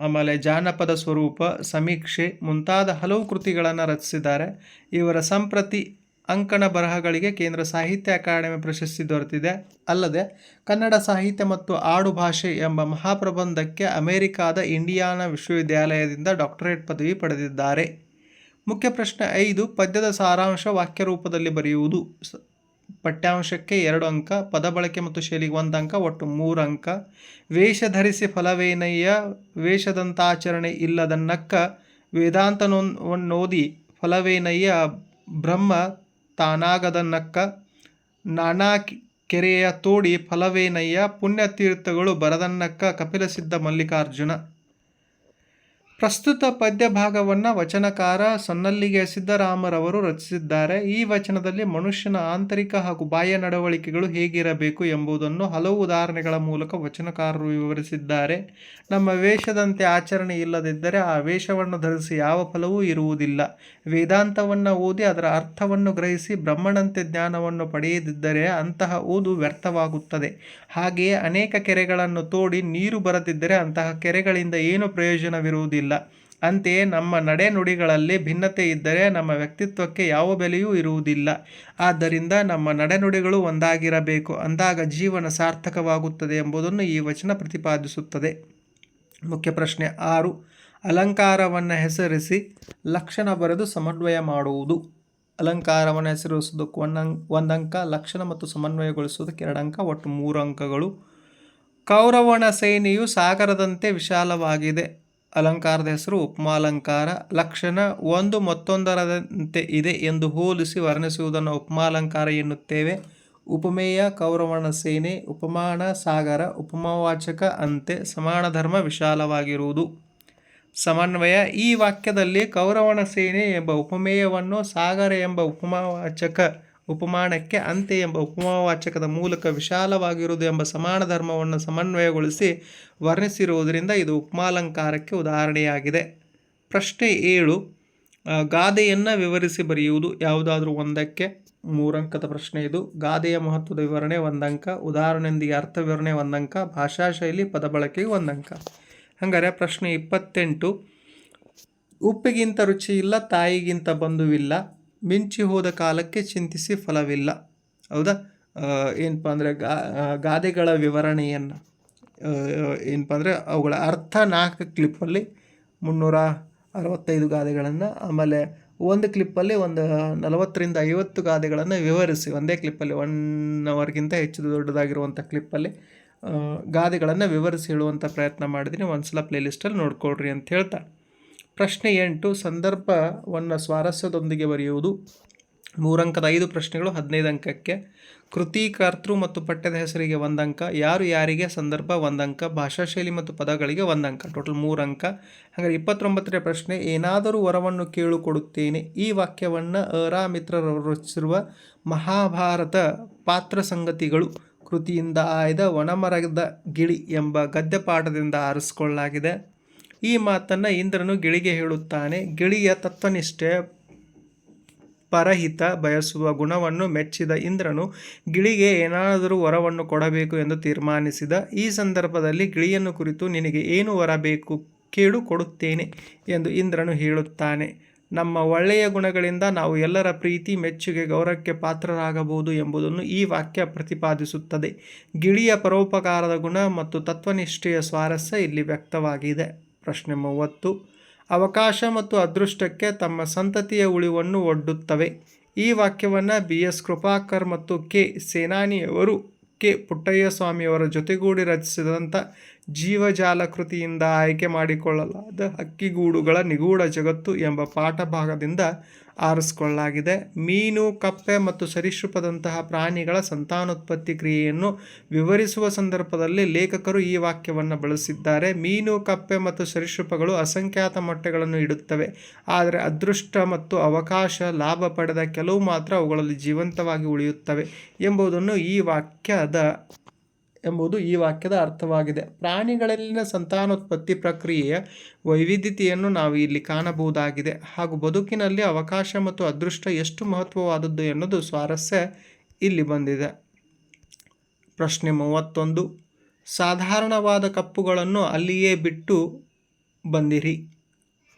ಆಮೇಲೆ ಜಾನಪದ ಸ್ವರೂಪ, ಸಮೀಕ್ಷೆ ಮುಂತಾದ ಹಲವು ಕೃತಿಗಳನ್ನು ರಚಿಸಿದ್ದಾರೆ. ಇವರ ಸಂಪ್ರತಿ ಅಂಕಣ ಬರಹಗಳಿಗೆ ಕೇಂದ್ರ ಸಾಹಿತ್ಯ ಅಕಾಡೆಮಿ ಪ್ರಶಸ್ತಿ ದೊರೆತಿದೆ. ಅಲ್ಲದೆ ಕನ್ನಡ ಸಾಹಿತ್ಯ ಮತ್ತು ಆಡು ಭಾಷೆ ಎಂಬ ಮಹಾಪ್ರಬಂಧಕ್ಕೆ ಅಮೆರಿಕಾದ ಇಂಡಿಯಾನಾ ವಿಶ್ವವಿದ್ಯಾಲಯದಿಂದ ಡಾಕ್ಟರೇಟ್ ಪದವಿ ಪಡೆದಿದ್ದಾರೆ. ಮುಖ್ಯ ಪ್ರಶ್ನೆ ಐದು, ಪದ್ಯದ ಸಾರಾಂಶ ವಾಕ್ಯ ರೂಪದಲ್ಲಿ ಬರೆಯುವುದು ಪಠ್ಯಾಂಶಕ್ಕೆ ಎರಡು ಅಂಕ ಪದ ಬಳಕೆ ಮತ್ತು ಶೈಲಿಗೆ ಒಂದು ಅಂಕ, ಒಟ್ಟು ಮೂರು ಅಂಕ. ವೇಷ ಧರಿಸಿ ಫಲವೇನಯ್ಯ ವೇಷದಂತಾಚರಣೆ ಇಲ್ಲದನ್ನಕ್ಕ ವೇದಾಂತನೋದಿ ಫಲವೇನಯ್ಯ ಬ್ರಹ್ಮ ತಾನಾಗದನ್ನಕ್ಕ ನಾನಾ ಕೆರೆಯ ತೋಡಿ ಫಲವೇನಯ್ಯ ಪುಣ್ಯತೀರ್ಥಗಳು ಬರದನ್ನಕ್ಕ ಕಪಿಲಸಿದ್ಧ ಮಲ್ಲಿಕಾರ್ಜುನ. ಪ್ರಸ್ತುತ ಪದ್ಯ ಭಾಗವನ್ನು ವಚನಕಾರ ಸೊನ್ನಲ್ಲಿಗೆ ಸಿದ್ದರಾಮರವರು ರಚಿಸಿದ್ದಾರೆ. ಈ ವಚನದಲ್ಲಿ ಮನುಷ್ಯನ ಆಂತರಿಕ ಹಾಗೂ ಬಾಹ್ಯ ನಡವಳಿಕೆಗಳು ಹೇಗಿರಬೇಕು ಎಂಬುದನ್ನು ಹಲವು ಉದಾಹರಣೆಗಳ ಮೂಲಕ ವಚನಕಾರರು ವಿವರಿಸಿದ್ದಾರೆ. ನಮ್ಮ ವೇಷದಂತೆ ಆಚರಣೆ ಇಲ್ಲದಿದ್ದರೆ ಆ ವೇಷವನ್ನು ಧರಿಸಿ ಯಾವ ಫಲವೂ ಇರುವುದಿಲ್ಲ. ವೇದಾಂತವನ್ನು ಓದಿ ಅದರ ಅರ್ಥವನ್ನು ಗ್ರಹಿಸಿ ಬ್ರಹ್ಮಣಂತೆ ಜ್ಞಾನವನ್ನು ಪಡೆಯದಿದ್ದರೆ ಅಂತಹ ಓದು ವ್ಯರ್ಥವಾಗುತ್ತದೆ. ಹಾಗೆಯೇ ಅನೇಕ ಕೆರೆಗಳನ್ನು ತೋಡಿ ನೀರು ಬರದಿದ್ದರೆ ಅಂತಹ ಕೆರೆಗಳಿಂದ ಏನು ಪ್ರಯೋಜನವಿರುವುದಿಲ್ಲ. ಅಂತೆಯೇ ನಮ್ಮ ನಡೆನುಡಿಗಳಲ್ಲಿ ಭಿನ್ನತೆ ಇದ್ದರೆ ನಮ್ಮ ವ್ಯಕ್ತಿತ್ವಕ್ಕೆ ಯಾವ ಬೆಲೆಯೂ ಇರುವುದಿಲ್ಲ. ಆದ್ದರಿಂದ ನಮ್ಮ ನಡೆನುಡಿಗಳು ಒಂದಾಗಿರಬೇಕು. ಅಂದಾಗ ಜೀವನ ಸಾರ್ಥಕವಾಗುತ್ತದೆ ಎಂಬುದನ್ನು ಈ ವಚನ ಪ್ರತಿಪಾದಿಸುತ್ತದೆ. ಮುಖ್ಯ ಪ್ರಶ್ನೆ ಆರು. ಅಲಂಕಾರವನ್ನು ಹೆಸರಿಸಿ ಲಕ್ಷಣ ಬರೆದು ಸಮನ್ವಯ ಮಾಡುವುದು. ಅಲಂಕಾರವನ್ನು ಹೆಸರಿಸುವುದಕ್ಕೆ ಒಂದಂಕ ಒಂದಂಕ ಲಕ್ಷಣ ಮತ್ತು ಸಮನ್ವಯಗೊಳಿಸುವುದಕ್ಕೆ ಎರಡು ಅಂಕ, ಒಟ್ಟು ಮೂರು ಅಂಕಗಳು. ಕೌರವನ ಸೇನೆಯು ಸಾಗರದಂತೆ ವಿಶಾಲವಾಗಿದೆ. ಅಲಂಕಾರದ ಹೆಸರು ಉಪಮಾಲಂಕಾರ. ಲಕ್ಷಣ, ಒಂದು ಮತ್ತೊಂದರಂತೆ ಇದೆ ಎಂದು ಹೋಲಿಸಿ ವರ್ಣಿಸುವುದನ್ನು ಉಪಮಾಲಂಕಾರ ಎನ್ನುತ್ತೇವೆ. ಉಪಮೇಯ ಕೌರವಣ ಸೇನೆ, ಉಪಮಾನ, ಸಾಗರ, ಉಪಮಾವಾಚಕ, ಅಂತೆ ಸಮಾನ ಧರ್ಮ ವಿಶಾಲವಾಗಿರುವುದು. ಸಮನ್ವಯ, ಈ ವಾಕ್ಯದಲ್ಲಿ ಕೌರವಣ ಸೇನೆ ಎಂಬ ಉಪಮೇಯವನ್ನು ಸಾಗರ ಎಂಬ ಉಪಮಾವಾಚಕ ಉಪಮಾನಕ್ಕೆ ಅಂತೆ ಎಂಬ ಉಪಮಾವಾಚಕದ ಮೂಲಕ ವಿಶಾಲವಾಗಿರುವುದು ಎಂಬ ಸಮಾನ ಧರ್ಮವನ್ನು ಸಮನ್ವಯಗೊಳಿಸಿ ವರ್ಣಿಸಿರುವುದರಿಂದ ಇದು ಉಪಮಾಲಂಕಾರಕ್ಕೆ ಉದಾಹರಣೆಯಾಗಿದೆ. ಪ್ರಶ್ನೆ ಏಳು ಗಾದೆಯನ್ನು ವಿವರಿಸಿ ಬರೆಯುವುದು ಯಾವುದಾದ್ರೂ ಒಂದಕ್ಕೆ? ಮೂರಂಕದ ಪ್ರಶ್ನೆ ಇದು. ಗಾದೆಯ ಮಹತ್ವದ ವಿವರಣೆ ಒಂದಂಕ, ಉದಾಹರಣೆಯೊಂದಿಗೆ ಅರ್ಥ ವಿವರಣೆ ಒಂದಂಕ ಭಾಷಾ ಶೈಲಿ ಪದ ಬಳಕೆಗೆ ಒಂದಂಕ. ಹಾಗಾದರೆ ಪ್ರಶ್ನೆ ಇಪ್ಪತ್ತೆಂಟು, ಉಪ್ಪಿಗಿಂತ ರುಚಿ ಇಲ್ಲ ತಾಯಿಗಿಂತ ಬಂಧುವಿಲ್ಲ ಮಿಂಚಿ ಹೋದ ಕಾಲಕ್ಕೆ ಚಿಂತಿಸಿ ಫಲವಿಲ್ಲ. ಹೌದಾ? ಏನಪ್ಪ ಅಂದರೆ ಗಾ ಗಾದೆಗಳ ವಿವರಣೆಯನ್ನು ಏನಪ್ಪ ಅಂದರೆ ಅವುಗಳ ಅರ್ಥ ನಾಲ್ಕು ಕ್ಲಿಪ್ಪಲ್ಲಿ ಮುನ್ನೂರ ಅರವತ್ತೈದು ಗಾದೆಗಳನ್ನು, ಆಮೇಲೆ ಒಂದು ಕ್ಲಿಪ್ಪಲ್ಲಿ ಒಂದು ನಲವತ್ತರಿಂದ ಐವತ್ತು ಗಾದೆಗಳನ್ನು ವಿವರಿಸಿ, ಒಂದೇ ಕ್ಲಿಪ್ಪಲ್ಲಿ, ಒನ್ ಅವರ್ಗಿಂತ ಹೆಚ್ಚು ದೊಡ್ಡದಾಗಿರುವಂಥ ಕ್ಲಿಪ್ಪಲ್ಲಿ ಗಾದೆಗಳನ್ನು ವಿವರಿಸಿ ಹೇಳುವಂಥ ಪ್ರಯತ್ನ ಮಾಡಿದ್ದೀನಿ. ಒಂದು ಸಲ ಪ್ಲೇಲಿಸ್ಟಲ್ಲಿ ನೋಡ್ಕೊಳ್ರಿ ಅಂತ ಹೇಳ್ತಾ. ಪ್ರಶ್ನೆ ಎಂಟು, ಸಂದರ್ಭವನ್ನು ಸ್ವಾರಸ್ಯದೊಂದಿಗೆ ಬರೆಯುವುದು. ಮೂರಂಕದ ಐದು ಪ್ರಶ್ನೆಗಳು, ಹದಿನೈದು ಅಂಕಕ್ಕೆ. ಕೃತಿ ಕರ್ತೃ ಮತ್ತು ಪಠ್ಯದ ಹೆಸರಿಗೆ ಒಂದು ಅಂಕ, ಯಾರು ಯಾರಿಗೆ ಸಂದರ್ಭ ಒಂದು ಅಂಕ, ಭಾಷಾ ಶೈಲಿ ಮತ್ತು ಪದಗಳಿಗೆ ಒಂದಂಕ ಟೋಟಲ್ ಮೂರು ಅಂಕ. ಹಾಗಾದರೆ ಇಪ್ಪತ್ತೊಂಬತ್ತನೇ ಪ್ರಶ್ನೆ, ಏನಾದರೂ ವರವನ್ನು ಕೇಳಿಕೊಡುತ್ತೇನೆ. ಈ ವಾಕ್ಯವನ್ನು ಅರಾ ಮಿತ್ರರವರು ರಚಿಸಿರುವ ಮಹಾಭಾರತ ಪಾತ್ರ ಸಂಗತಿಗಳು. ಕೃತಿಯಿಂದ ಆಯ್ದ ಒಣಮರದ ಗಿಳಿ ಎಂಬ ಗದ್ಯಪಾಠದಿಂದ ಆರಿಸಿಕೊಳ್ಳಲಾಗಿದೆ. ಈ ಮಾತನ್ನು ಇಂದ್ರನು ಗಿಳಿಗೆ ಹೇಳುತ್ತಾನೆ. ಗಿಳಿಯ ತತ್ವನಿಷ್ಠೆ ಪರಹಿತ ಬಯಸುವ ಗುಣವನ್ನು ಮೆಚ್ಚಿದ ಇಂದ್ರನು ಗಿಳಿಗೆ ಏನಾದರೂ ವರವನ್ನು ಕೊಡಬೇಕು ಎಂದು ತೀರ್ಮಾನಿಸಿದ. ಈ ಸಂದರ್ಭದಲ್ಲಿ ಗಿಳಿಯನ್ನು ಕುರಿತು ನಿನಗೆ ಏನು ವರ ಬೇಕು ಕೇಳು ಕೊಡುತ್ತೇನೆ ಎಂದು ಇಂದ್ರನು ಹೇಳುತ್ತಾನೆ. ನಮ್ಮ ಒಳ್ಳೆಯ ಗುಣಗಳಿಂದ ನಾವು ಎಲ್ಲರ ಪ್ರೀತಿ ಮೆಚ್ಚುಗೆ ಗೌರವಕ್ಕೆ ಪಾತ್ರರಾಗಬಹುದು ಎಂಬುದನ್ನು ಈ ವಾಕ್ಯ ಪ್ರತಿಪಾದಿಸುತ್ತದೆ. ಗಿಳಿಯ ಪರೋಪಕಾರದ ಗುಣ ಮತ್ತು ತತ್ವನಿಷ್ಠೆಯ ಸ್ವಾರಸ್ಯ ಇಲ್ಲಿ ವ್ಯಕ್ತವಾಗಿದೆ. ಪ್ರಶ್ನೆ ಮೂವತ್ತು. ಅವಕಾಶ ಮತ್ತು ಅದೃಷ್ಟಕ್ಕೆ ತಮ್ಮ ಸಂತತಿಯ ಉಳಿವನ್ನು ಒಡ್ಡುತ್ತವೆ. ಈ ವಾಕ್ಯವನ್ನು ಬಿ ಎಸ್ ಕೃಪಾಕರ್ ಮತ್ತು ಕೆ ಸೇನಾನಿಯವರು, ಕೆ ಪುಟ್ಟಯ್ಯ ಸ್ವಾಮಿಯವರ ಜೊತೆಗೂಡಿ ರಚಿಸಿದಂಥ ಜೀವಜಾಲ ಕೃತಿಯಿಂದ ಆಯ್ಕೆ ಮಾಡಿಕೊಳ್ಳಲಾದ ಹಕ್ಕಿಗೂಡುಗಳ ನಿಗೂಢ ಜಗತ್ತು ಎಂಬ ಪಾಠಭಾಗದಿಂದ ಆರಿಸಿಕೊಳ್ಳಲಾಗಿದೆ. ಮೀನು, ಕಪ್ಪೆ ಮತ್ತು ಸರೀಸೃಪದಂತಹ ಪ್ರಾಣಿಗಳ ಸಂತಾನೋತ್ಪತ್ತಿ ಕ್ರಿಯೆಯನ್ನು ವಿವರಿಸುವ ಸಂದರ್ಭದಲ್ಲಿ ಲೇಖಕರು ಈ ವಾಕ್ಯವನ್ನು ಬಳಸಿದ್ದಾರೆ. ಮೀನು, ಕಪ್ಪೆ ಮತ್ತು ಸರೀಸೃಪಗಳು ಅಸಂಖ್ಯಾತ ಮೊಟ್ಟೆಗಳನ್ನು ಇಡುತ್ತವೆ. ಆದರೆ ಅದೃಷ್ಟ ಮತ್ತು ಅವಕಾಶ, ಲಾಭ ಪಡೆದ ಕೆಲವು ಮಾತ್ರ ಅವುಗಳಲ್ಲಿ ಜೀವಂತವಾಗಿ ಉಳಿಯುತ್ತವೆ ಎಂಬುದನ್ನು ಈ ವಾಕ್ಯದ ಎಂಬುದು ಈ ವಾಕ್ಯದ ಅರ್ಥವಾಗಿದೆ. ಪ್ರಾಣಿಗಳಲ್ಲಿನ ಸಂತಾನೋತ್ಪತ್ತಿ ಪ್ರಕ್ರಿಯೆಯ ವೈವಿಧ್ಯತೆಯನ್ನು ನಾವು ಇಲ್ಲಿ ಕಾಣಬಹುದಾಗಿದೆ. ಹಾಗೂ ಬದುಕಿನಲ್ಲಿ ಅವಕಾಶ ಮತ್ತು ಅದೃಷ್ಟ ಎಷ್ಟು ಮಹತ್ವವಾದದ್ದು ಎನ್ನುವುದು ಸ್ವಾರಸ್ಯ ಇಲ್ಲಿ ಬಂದಿದೆ. ಪ್ರಶ್ನೆ ಮೂವತ್ತೊಂದು. ಸಾಧಾರಣವಾದ ಕಪ್ಪುಗಳನ್ನು ಅಲ್ಲಿಯೇ ಬಿಟ್ಟು ಬಂದಿರಿ.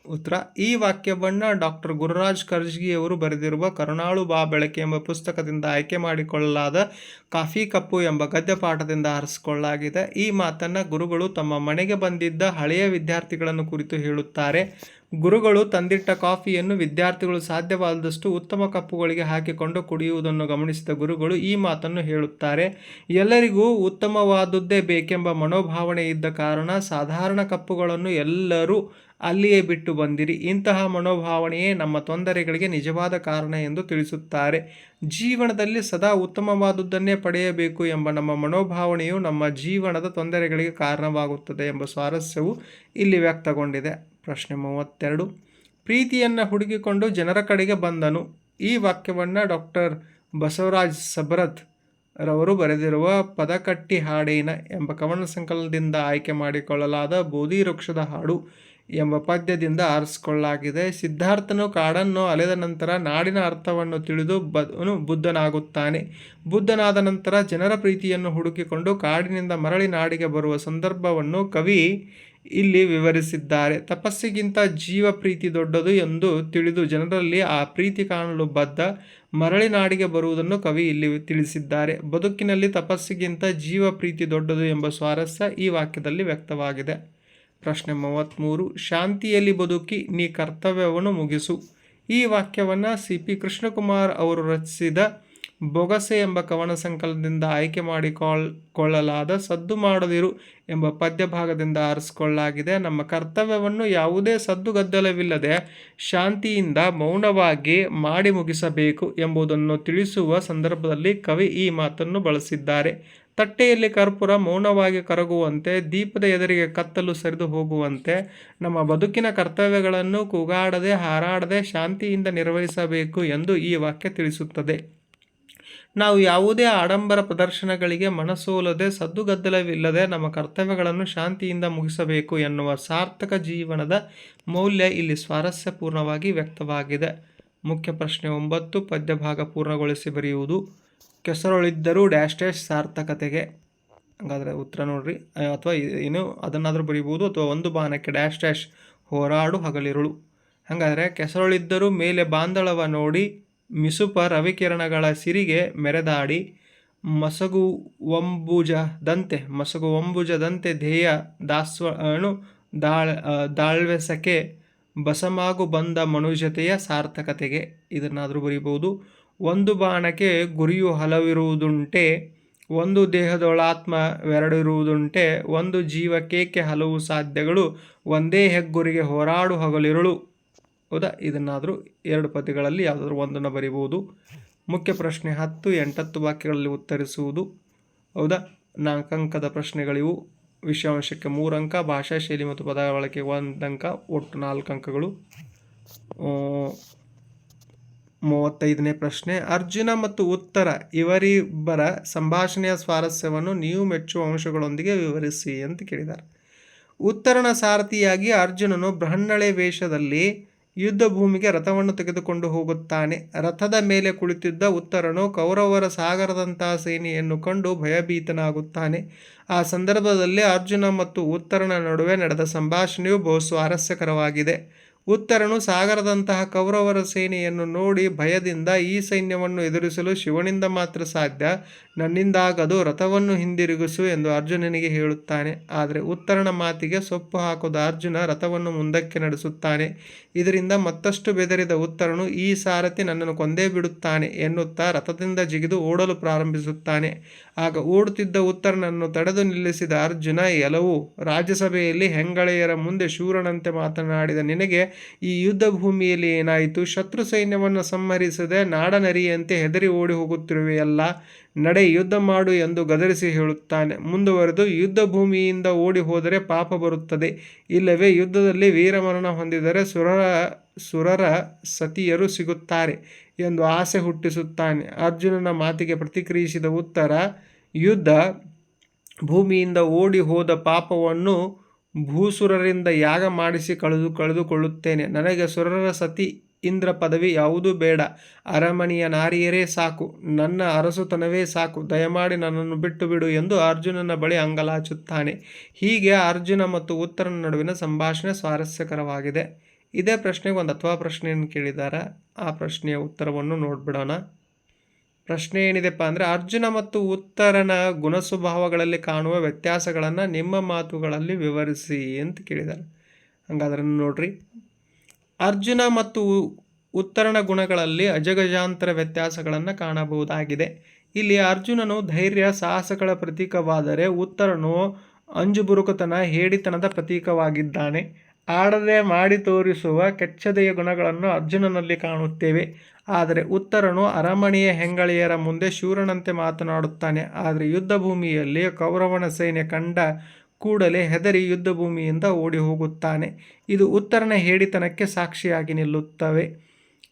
ಉತ್ತರ ಈ ವಾಕ್ಯವನ್ನು ಡಾಕ್ಟರ್ ಗುರುರಾಜ್ ಕರ್ಜ್ಗಿಯವರು ಬರೆದಿರುವ ಕರುಣಾಳು ಬಾ ಬೆಳಕೆ ಎಂಬ ಪುಸ್ತಕದಿಂದ ಆಯ್ಕೆ ಮಾಡಿಕೊಳ್ಳಲಾದ ಕಾಫಿ ಕಪ್ಪು ಎಂಬ ಗದ್ಯ ಪಾಠದಿಂದ ಆರಿಸಿಕೊಳ್ಳಲಾಗಿದೆ. ಈ ಮಾತನ್ನು ಗುರುಗಳು ತಮ್ಮ ಮನೆಗೆ ಬಂದಿದ್ದ ಹಳೆಯ ವಿದ್ಯಾರ್ಥಿಗಳನ್ನು ಕುರಿತು ಹೇಳುತ್ತಾರೆ. ಗುರುಗಳು ತಂದಿಟ್ಟ ಕಾಫಿಯನ್ನು ವಿದ್ಯಾರ್ಥಿಗಳು ಸಾಧ್ಯವಾದಷ್ಟು ಉತ್ತಮ ಕಪ್ಪುಗಳಿಗೆ ಹಾಕಿಕೊಂಡು ಕುಡಿಯುವುದನ್ನು ಗಮನಿಸಿದ ಗುರುಗಳು ಈ ಮಾತನ್ನು ಹೇಳುತ್ತಾರೆ. ಎಲ್ಲರಿಗೂ ಉತ್ತಮವಾದುದ್ದೇ ಬೇಕೆಂಬ ಮನೋಭಾವನೆ ಇದ್ದ ಕಾರಣ ಸಾಧಾರಣ ಕಪ್ಪುಗಳನ್ನು ಎಲ್ಲರೂ ಅಲ್ಲಿಯೇ ಬಿಟ್ಟು ಬಂದಿರಿ. ಇಂತಹ ಮನೋಭಾವನೆಯೇ ನಮ್ಮ ತೊಂದರೆಗಳಿಗೆ ನಿಜವಾದ ಕಾರಣ ಎಂದು ತಿಳಿಸುತ್ತಾರೆ. ಜೀವನದಲ್ಲಿ ಸದಾ ಉತ್ತಮವಾದುದನ್ನೇ ಪಡೆಯಬೇಕು ಎಂಬ ನಮ್ಮ ಮನೋಭಾವನೆಯು ನಮ್ಮ ಜೀವನದ ತೊಂದರೆಗಳಿಗೆ ಕಾರಣವಾಗುತ್ತದೆ ಎಂಬ ಸ್ವಾರಸ್ಯವು ಇಲ್ಲಿ ವ್ಯಕ್ತಗೊಂಡಿದೆ. ಪ್ರಶ್ನೆ ಮೂವತ್ತೆರಡು. ಪ್ರೀತಿಯನ್ನು ಹುಡುಕಿಕೊಂಡು ಜನರ ಕಡೆಗೆ ಬಂದನು. ಈ ವಾಕ್ಯವನ್ನು ಡಾಕ್ಟರ್ ಬಸವರಾಜ್ ಸಬರತ್ ರವರು ಬರೆದಿರುವ ಪದಕಟ್ಟಿ ಹಾಡೇನ ಎಂಬ ಕವನ ಸಂಕಲನದಿಂದ ಆಯ್ಕೆ ಮಾಡಿಕೊಳ್ಳಲಾದ ಬೋಧಿ ವೃಕ್ಷದ ಹಾಡು. ಎಂಬ ಪದ್ಯದಿಂದ ಆರಿಸಿಕೊಳ್ಳಲಾಗಿದೆ. ಸಿದ್ಧಾರ್ಥನು ಕಾಡನ್ನು ಅಲೆದ ನಂತರ ನಾಡಿನ ಅರ್ಥವನ್ನು ತಿಳಿದು ಬನು ಬುದ್ಧನಾಗುತ್ತಾನೆ. ಬುದ್ಧನಾದ ನಂತರ ಜನರ ಪ್ರೀತಿಯನ್ನು ಹುಡುಕಿಕೊಂಡು ಕಾಡಿನಿಂದ ಮರಳಿ ನಾಡಿಗೆ ಬರುವ ಸಂದರ್ಭವನ್ನು ಕವಿ ಇಲ್ಲಿ ವಿವರಿಸಿದ್ದಾರೆ. ತಪಸ್ಸಿಗಿಂತ ಜೀವ ಪ್ರೀತಿ ದೊಡ್ಡದು ಎಂದು ತಿಳಿದು ಜನರಲ್ಲಿ ಆ ಪ್ರೀತಿ ಕಾಣಲು ಬದ್ಧ ಮರಳಿ ನಾಡಿಗೆ ಬರುವುದನ್ನು ಕವಿ ಇಲ್ಲಿ ತಿಳಿಸಿದ್ದಾರೆ. ಬದುಕಿನಲ್ಲಿ ತಪಸ್ಸಿಗಿಂತ ಜೀವ ಪ್ರೀತಿ ದೊಡ್ಡದು ಎಂಬ ಸ್ವಾರಸ್ಯ ಈ ವಾಕ್ಯದಲ್ಲಿ ವ್ಯಕ್ತವಾಗಿದೆ. ಪ್ರಶ್ನೆ ಮೂವತ್ತ್ಮೂರು ಶಾಂತಿಯಲ್ಲಿ ಬದುಕಿ ನೀ ಕರ್ತವ್ಯವನ್ನು ಮುಗಿಸು. ಈ ವಾಕ್ಯವನ್ನು ಸಿ ಪಿ ಕೃಷ್ಣಕುಮಾರ್ ಅವರು ರಚಿಸಿದ ಬೊಗಸೆ ಎಂಬ ಕವನ ಸಂಕಲನದಿಂದ ಆಯ್ಕೆ ಮಾಡಿಕೊಳ್ಳಲಾದ ಸದ್ದು ಮಾಡದಿರು ಎಂಬ ಪದ್ಯ ಭಾಗದಿಂದ ಆರಿಸಿಕೊಳ್ಳಲಾಗಿದೆ. ನಮ್ಮ ಕರ್ತವ್ಯವನ್ನು ಯಾವುದೇ ಸದ್ದು ಗದ್ದಲವಿಲ್ಲದೆ ಶಾಂತಿಯಿಂದ ಮೌನವಾಗಿ ಮಾಡಿ ಮುಗಿಸಬೇಕು ಎಂಬುದನ್ನು ತಿಳಿಸುವ ಸಂದರ್ಭದಲ್ಲಿ ಕವಿ ಈ ಮಾತನ್ನು ಬಳಸಿದ್ದಾರೆ. ತಟ್ಟೆಯಲ್ಲಿ ಕರ್ಪೂರ ಮೌನವಾಗಿ ಕರಗುವಂತೆ, ದೀಪದ ಎದುರಿಗೆ ಕತ್ತಲು ಸರಿದು ಹೋಗುವಂತೆ, ನಮ್ಮ ಬದುಕಿನ ಕರ್ತವ್ಯಗಳನ್ನು ಕೂಗಾಡದೆ, ಹಾರಾಡದೆ, ಶಾಂತಿಯಿಂದ ನಿರ್ವಹಿಸಬೇಕು ಎಂದು ಈ ವಾಕ್ಯ ತಿಳಿಸುತ್ತದೆ. ನಾವು ಯಾವುದೇ ಆಡಂಬರ ಪ್ರದರ್ಶನಗಳಿಗೆ ಮನಸೋಲದೆ, ಸದ್ದುಗದ್ದಲವಿಲ್ಲದೆ ನಮ್ಮ ಕರ್ತವ್ಯಗಳನ್ನು ಶಾಂತಿಯಿಂದ ಮುಗಿಸಬೇಕು ಎನ್ನುವ ಸಾರ್ಥಕ ಜೀವನದ ಮೌಲ್ಯ ಇಲ್ಲಿ ಸ್ವಾರಸ್ಯಪೂರ್ಣವಾಗಿ ವ್ಯಕ್ತವಾಗಿದೆ. ಮುಖ್ಯ ಪ್ರಶ್ನೆ ಒಂಬತ್ತು, ಪದ್ಯಭಾಗ ಪೂರ್ಣಗೊಳಿಸಿ ಬರೆಯುವುದು. ಕೆಸರೊಳಿದ್ದರೂ ಡ್ಯಾಶ್ ಡ್ಯಾಶ್ ಸಾರ್ಥಕತೆಗೆ. ಹಾಗಾದರೆ ಉತ್ತರ ನೋಡ್ರಿ. ಅಥವಾ ಏನು ಅದನ್ನಾದರೂ ಬರಿಬೋದು ಅಥವಾ ಒಂದು ಬಾಣಕ್ಕೆ ಡ್ಯಾಶ್ ಡ್ಯಾಶ್ ಹೋರಾಡು ಹಗಲಿರುಳು. ಹಾಗಾದರೆ ಕೆಸರೊಳಿದ್ದರೂ ಮೇಲೆ ಬಾಂದಳವ ನೋಡಿ ಮಿಸುಪ ರವಿಕಿರಣಗಳ ಸಿರಿಗೆ ಮೆರೆದಾಡಿ ಮಸಗು ವಂಬುಜದಂತೆ ಮಸಗು ವಂಬುಜದಂತೆ ಧ್ಯೇಯ ದಾಸ್ವನು ದಾಳ್ ದಾಳ್ವೆಸಕೆ ಬಸಮಾಗು ಬಂದ ಮನುಜತೆಯ ಸಾರ್ಥಕತೆಗೆ ಇದನ್ನಾದರೂ ಬರೀಬೋದು ಒಂದು ಬಾಣಕ್ಕೆ ಗುರಿಯು ಹಲವಿರುವುದುಂಟೆ, ಒಂದು ದೇಹದೊಳಾತ್ಮವೆರಡಿರುವುದುಂಟೆ, ಒಂದು ಜೀವಕೇಕೆ ಹಲವು ಸಾಧ್ಯಗಳು, ಒಂದೇ ಹೆಗ್ಗುರಿಗೆ ಹೋರಾಡು ಹಗಲಿರುಳು. ಹೌದಾ? ಇದನ್ನಾದರೂ ಎರಡು ಪದ್ಯಗಳಲ್ಲಿ ಯಾವುದಾದ್ರೂ ಒಂದನ್ನು ಬರೀಬೋದು ಮುಖ್ಯ ಪ್ರಶ್ನೆ ಹತ್ತು, ಎಂಟತ್ತು ವಾಕ್ಯಗಳಲ್ಲಿ ಉತ್ತರಿಸುವುದು. ಹೌದಾ? ನಾಲ್ಕು ಅಂಕದ ಪ್ರಶ್ನೆಗಳಿವು. ವಿಷಯಾಂಶಕ್ಕೆ ಮೂರು ಅಂಕ ಭಾಷಾ ಶೈಲಿ ಮತ್ತು ಪದ ಬಳಕೆ ಒಂದು ಅಂಕ ಒಟ್ಟು ನಾಲ್ಕು ಅಂಕಗಳು ಮೂವತ್ತೈದನೇ ಪ್ರಶ್ನೆ, ಅರ್ಜುನ ಮತ್ತು ಉತ್ತರ ಇವರಿಬ್ಬರ ಸಂಭಾಷಣೆಯ ಸ್ವಾರಸ್ಯವನ್ನು ನೀವು ಮೆಚ್ಚುವ ಅಂಶಗಳೊಂದಿಗೆ ವಿವರಿಸಿ ಅಂತ ಕೇಳಿದ್ದಾರೆ. ಉತ್ತರನ ಸಾರಥಿಯಾಗಿ ಅರ್ಜುನನು ಬೃಹನ್ನಳೆ ವೇಷದಲ್ಲಿ ಯುದ್ಧ ಭೂಮಿಗೆ ರಥವನ್ನು ತೆಗೆದುಕೊಂಡು ಹೋಗುತ್ತಾನೆ. ರಥದ ಮೇಲೆ ಕುಳಿತಿದ್ದ ಉತ್ತರನು ಕೌರವರ ಸಾಗರದಂತಹ ಸೇನೆಯನ್ನು ಕಂಡು ಭಯಭೀತನಾಗುತ್ತಾನೆ. ಆ ಸಂದರ್ಭದಲ್ಲಿ ಅರ್ಜುನ ಮತ್ತು ಉತ್ತರನ ನಡುವೆ ನಡೆದ ಸಂಭಾಷಣೆಯು ಬಹು ಸ್ವಾರಸ್ಯಕರವಾಗಿದೆ. ಉತ್ತರನು ಸಾಗರದಂತಹ ಕೌರವರ ಸೇನೆಯನ್ನು ನೋಡಿ ಭಯದಿಂದ ಈ ಸೈನ್ಯವನ್ನು ಎದುರಿಸಲು ಶಿವನಿಂದ ಮಾತ್ರ ಸಾಧ್ಯ. ನನ್ನಿಂದಾಗದು ರಥವನ್ನು ಹಿಂದಿರುಗಿಸು ಎಂದು ಅರ್ಜುನನಿಗೆ ಹೇಳುತ್ತಾನೆ. ಆದರೆ ಉತ್ತರನ ಮಾತಿಗೆ ಸೊಪ್ಪು ಹಾಕದ ಅರ್ಜುನ ರಥವನ್ನು ಮುಂದಕ್ಕೆ ನಡೆಸುತ್ತಾನೆ. ಇದರಿಂದ ಮತ್ತಷ್ಟು ಬೆದರಿದ ಉತ್ತರನು, ಈ ಸಾರಥಿ ನನ್ನನ್ನು ಕೊಂದೇ ಬಿಡುತ್ತಾನೆ ಎನ್ನುತ್ತಾ ರಥದಿಂದ ಜಿಗಿದು ಓಡಲು ಪ್ರಾರಂಭಿಸುತ್ತಾನೆ. ಆಗ ಓಡುತ್ತಿದ್ದ ಉತ್ತರನನ್ನು ತಡೆದು ನಿಲ್ಲಿಸಿದ ಅರ್ಜುನ ಎಲವು ರಾಜ್ಯಸಭೆಯಲ್ಲಿ ಹೆಂಗಳೆಯರ ಮುಂದೆ ಶೂರನಂತೆ ಮಾತನಾಡಿದ ನಿನಗೆ ಈ ಯುದ್ಧ ಭೂಮಿಯಲ್ಲಿ ಏನಾಯಿತು? ಶತ್ರು ಸೈನ್ಯವನ್ನು ಸಂಹರಿಸದೆ ನಾಡನರಿಯಂತೆ ಹೆದರಿ ಓಡಿ ಹೋಗುತ್ತಿರುವೆಯಲ್ಲ, ನಡೆ ಯುದ್ಧ ಮಾಡು ಎಂದು ಗದರಿಸಿ ಹೇಳುತ್ತಾನೆ. ಮುಂದುವರೆದು ಯುದ್ಧ ಭೂಮಿಯಿಂದ ಓಡಿ ಹೋದರೆ ಪಾಪ ಬರುತ್ತದೆ. ಇಲ್ಲವೇ ಯುದ್ಧದಲ್ಲಿ ವೀರಮರಣ ಹೊಂದಿದರೆ ಸುರರ ಸುರರ ಸತಿಯರು ಸಿಗುತ್ತಾರೆ ಎಂದು ಆಸೆ ಹುಟ್ಟಿಸುತ್ತಾನೆ. ಅರ್ಜುನನ ಮಾತಿಗೆ ಪ್ರತಿಕ್ರಿಯಿಸಿದ ಉತ್ತರ, ಯುದ್ಧ ಭೂಮಿಯಿಂದ ಓಡಿ ಹೋದ ಪಾಪವನ್ನು ಭೂಸುರರಿಂದ ಯಾಗ ಮಾಡಿಸಿ ಕಳೆದು ಕಳೆದುಕೊಳ್ಳುತ್ತೇನೆ. ನನಗೆ ಸುರರ ಸತಿ ಇಂದ್ರ ಪದವಿ ಯಾವುದೂ ಬೇಡ. ಅರಮನೆಯ ನಾರಿಯರೇ ಸಾಕು. ನನ್ನ ಅರಸುತನವೇ ಸಾಕು. ದಯಮಾಡಿ ನನ್ನನ್ನು ಬಿಟ್ಟು ಬಿಡು ಎಂದು ಅರ್ಜುನನ ಬಳಿ ಅಂಗಲಾಚುತ್ತಾನೆ. ಹೀಗೆ ಅರ್ಜುನ ಮತ್ತು ಉತ್ತರನ ನಡುವಿನ ಸಂಭಾಷಣೆ ಸ್ವಾರಸ್ಯಕರವಾಗಿದೆ. ಇದೇ ಪ್ರಶ್ನೆಗೆ ಒಂದು ಅಥವಾ ಪ್ರಶ್ನೆಯನ್ನು ಕೇಳಿದ್ದಾರೆ? ಆ ಪ್ರಶ್ನೆಯ ಉತ್ತರವನ್ನು ನೋಡ್ಬಿಡೋಣ. ಪ್ರಶ್ನೆ ಏನಿದೆಪ್ಪ ಅಂದರೆ ಅರ್ಜುನ ಮತ್ತು ಉತ್ತರನ ಗುಣಸ್ವಭಾವಗಳಲ್ಲಿ ಕಾಣುವ ವ್ಯತ್ಯಾಸಗಳನ್ನು ನಿಮ್ಮ ಮಾತುಗಳಲ್ಲಿ ವಿವರಿಸಿ ಅಂತ ಕೇಳಿದ್ದಾರೆ ಹಂಗಾದ್ರೆ ನೋಡ್ರಿ. ಅರ್ಜುನ ಮತ್ತು ಉತ್ತರನ ಗುಣಗಳಲ್ಲಿ ಅಜಗಜಾಂತರ ವ್ಯತ್ಯಾಸಗಳನ್ನು ಕಾಣಬಹುದಾಗಿದೆ. ಇಲ್ಲಿ ಅರ್ಜುನನು ಧೈರ್ಯ, ಸಾಹಸಗಳ ಪ್ರತೀಕವಾದರೆ ಉತ್ತರನು ಅಂಜುಬುರುಕುತನ, ಹೇಡಿತನದ ಪ್ರತೀಕವಾಗಿದ್ದಾನೆ. ಆಡದೆ ಮಾಡಿ ತೋರಿಸುವ ಕೆಚ್ಚದೆಯ ಗುಣಗಳನ್ನು ಅರ್ಜುನನಲ್ಲಿ ಕಾಣುತ್ತೇವೆ. ಆದರೆ ಉತ್ತರನು ಅರಮನೆಯ ಹೆಂಗಳಿಯರ ಮುಂದೆ ಶೂರನಂತೆ ಮಾತನಾಡುತ್ತಾನೆ. ಆದರೆ ಯುದ್ಧ ಭೂಮಿಯಲ್ಲಿ ಕೌರವನ ಸೈನ್ಯ ಕಂಡ ಕೂಡಲೇ ಹೆದರಿ ಯುದ್ಧ ಭೂಮಿಯಿಂದ ಓಡಿ ಹೋಗುತ್ತಾನೆ ಇದು ಉತ್ತರನ ಹೇಡಿತನಕ್ಕೆ ಸಾಕ್ಷಿಯಾಗಿ ನಿಲ್ಲುತ್ತವೆ.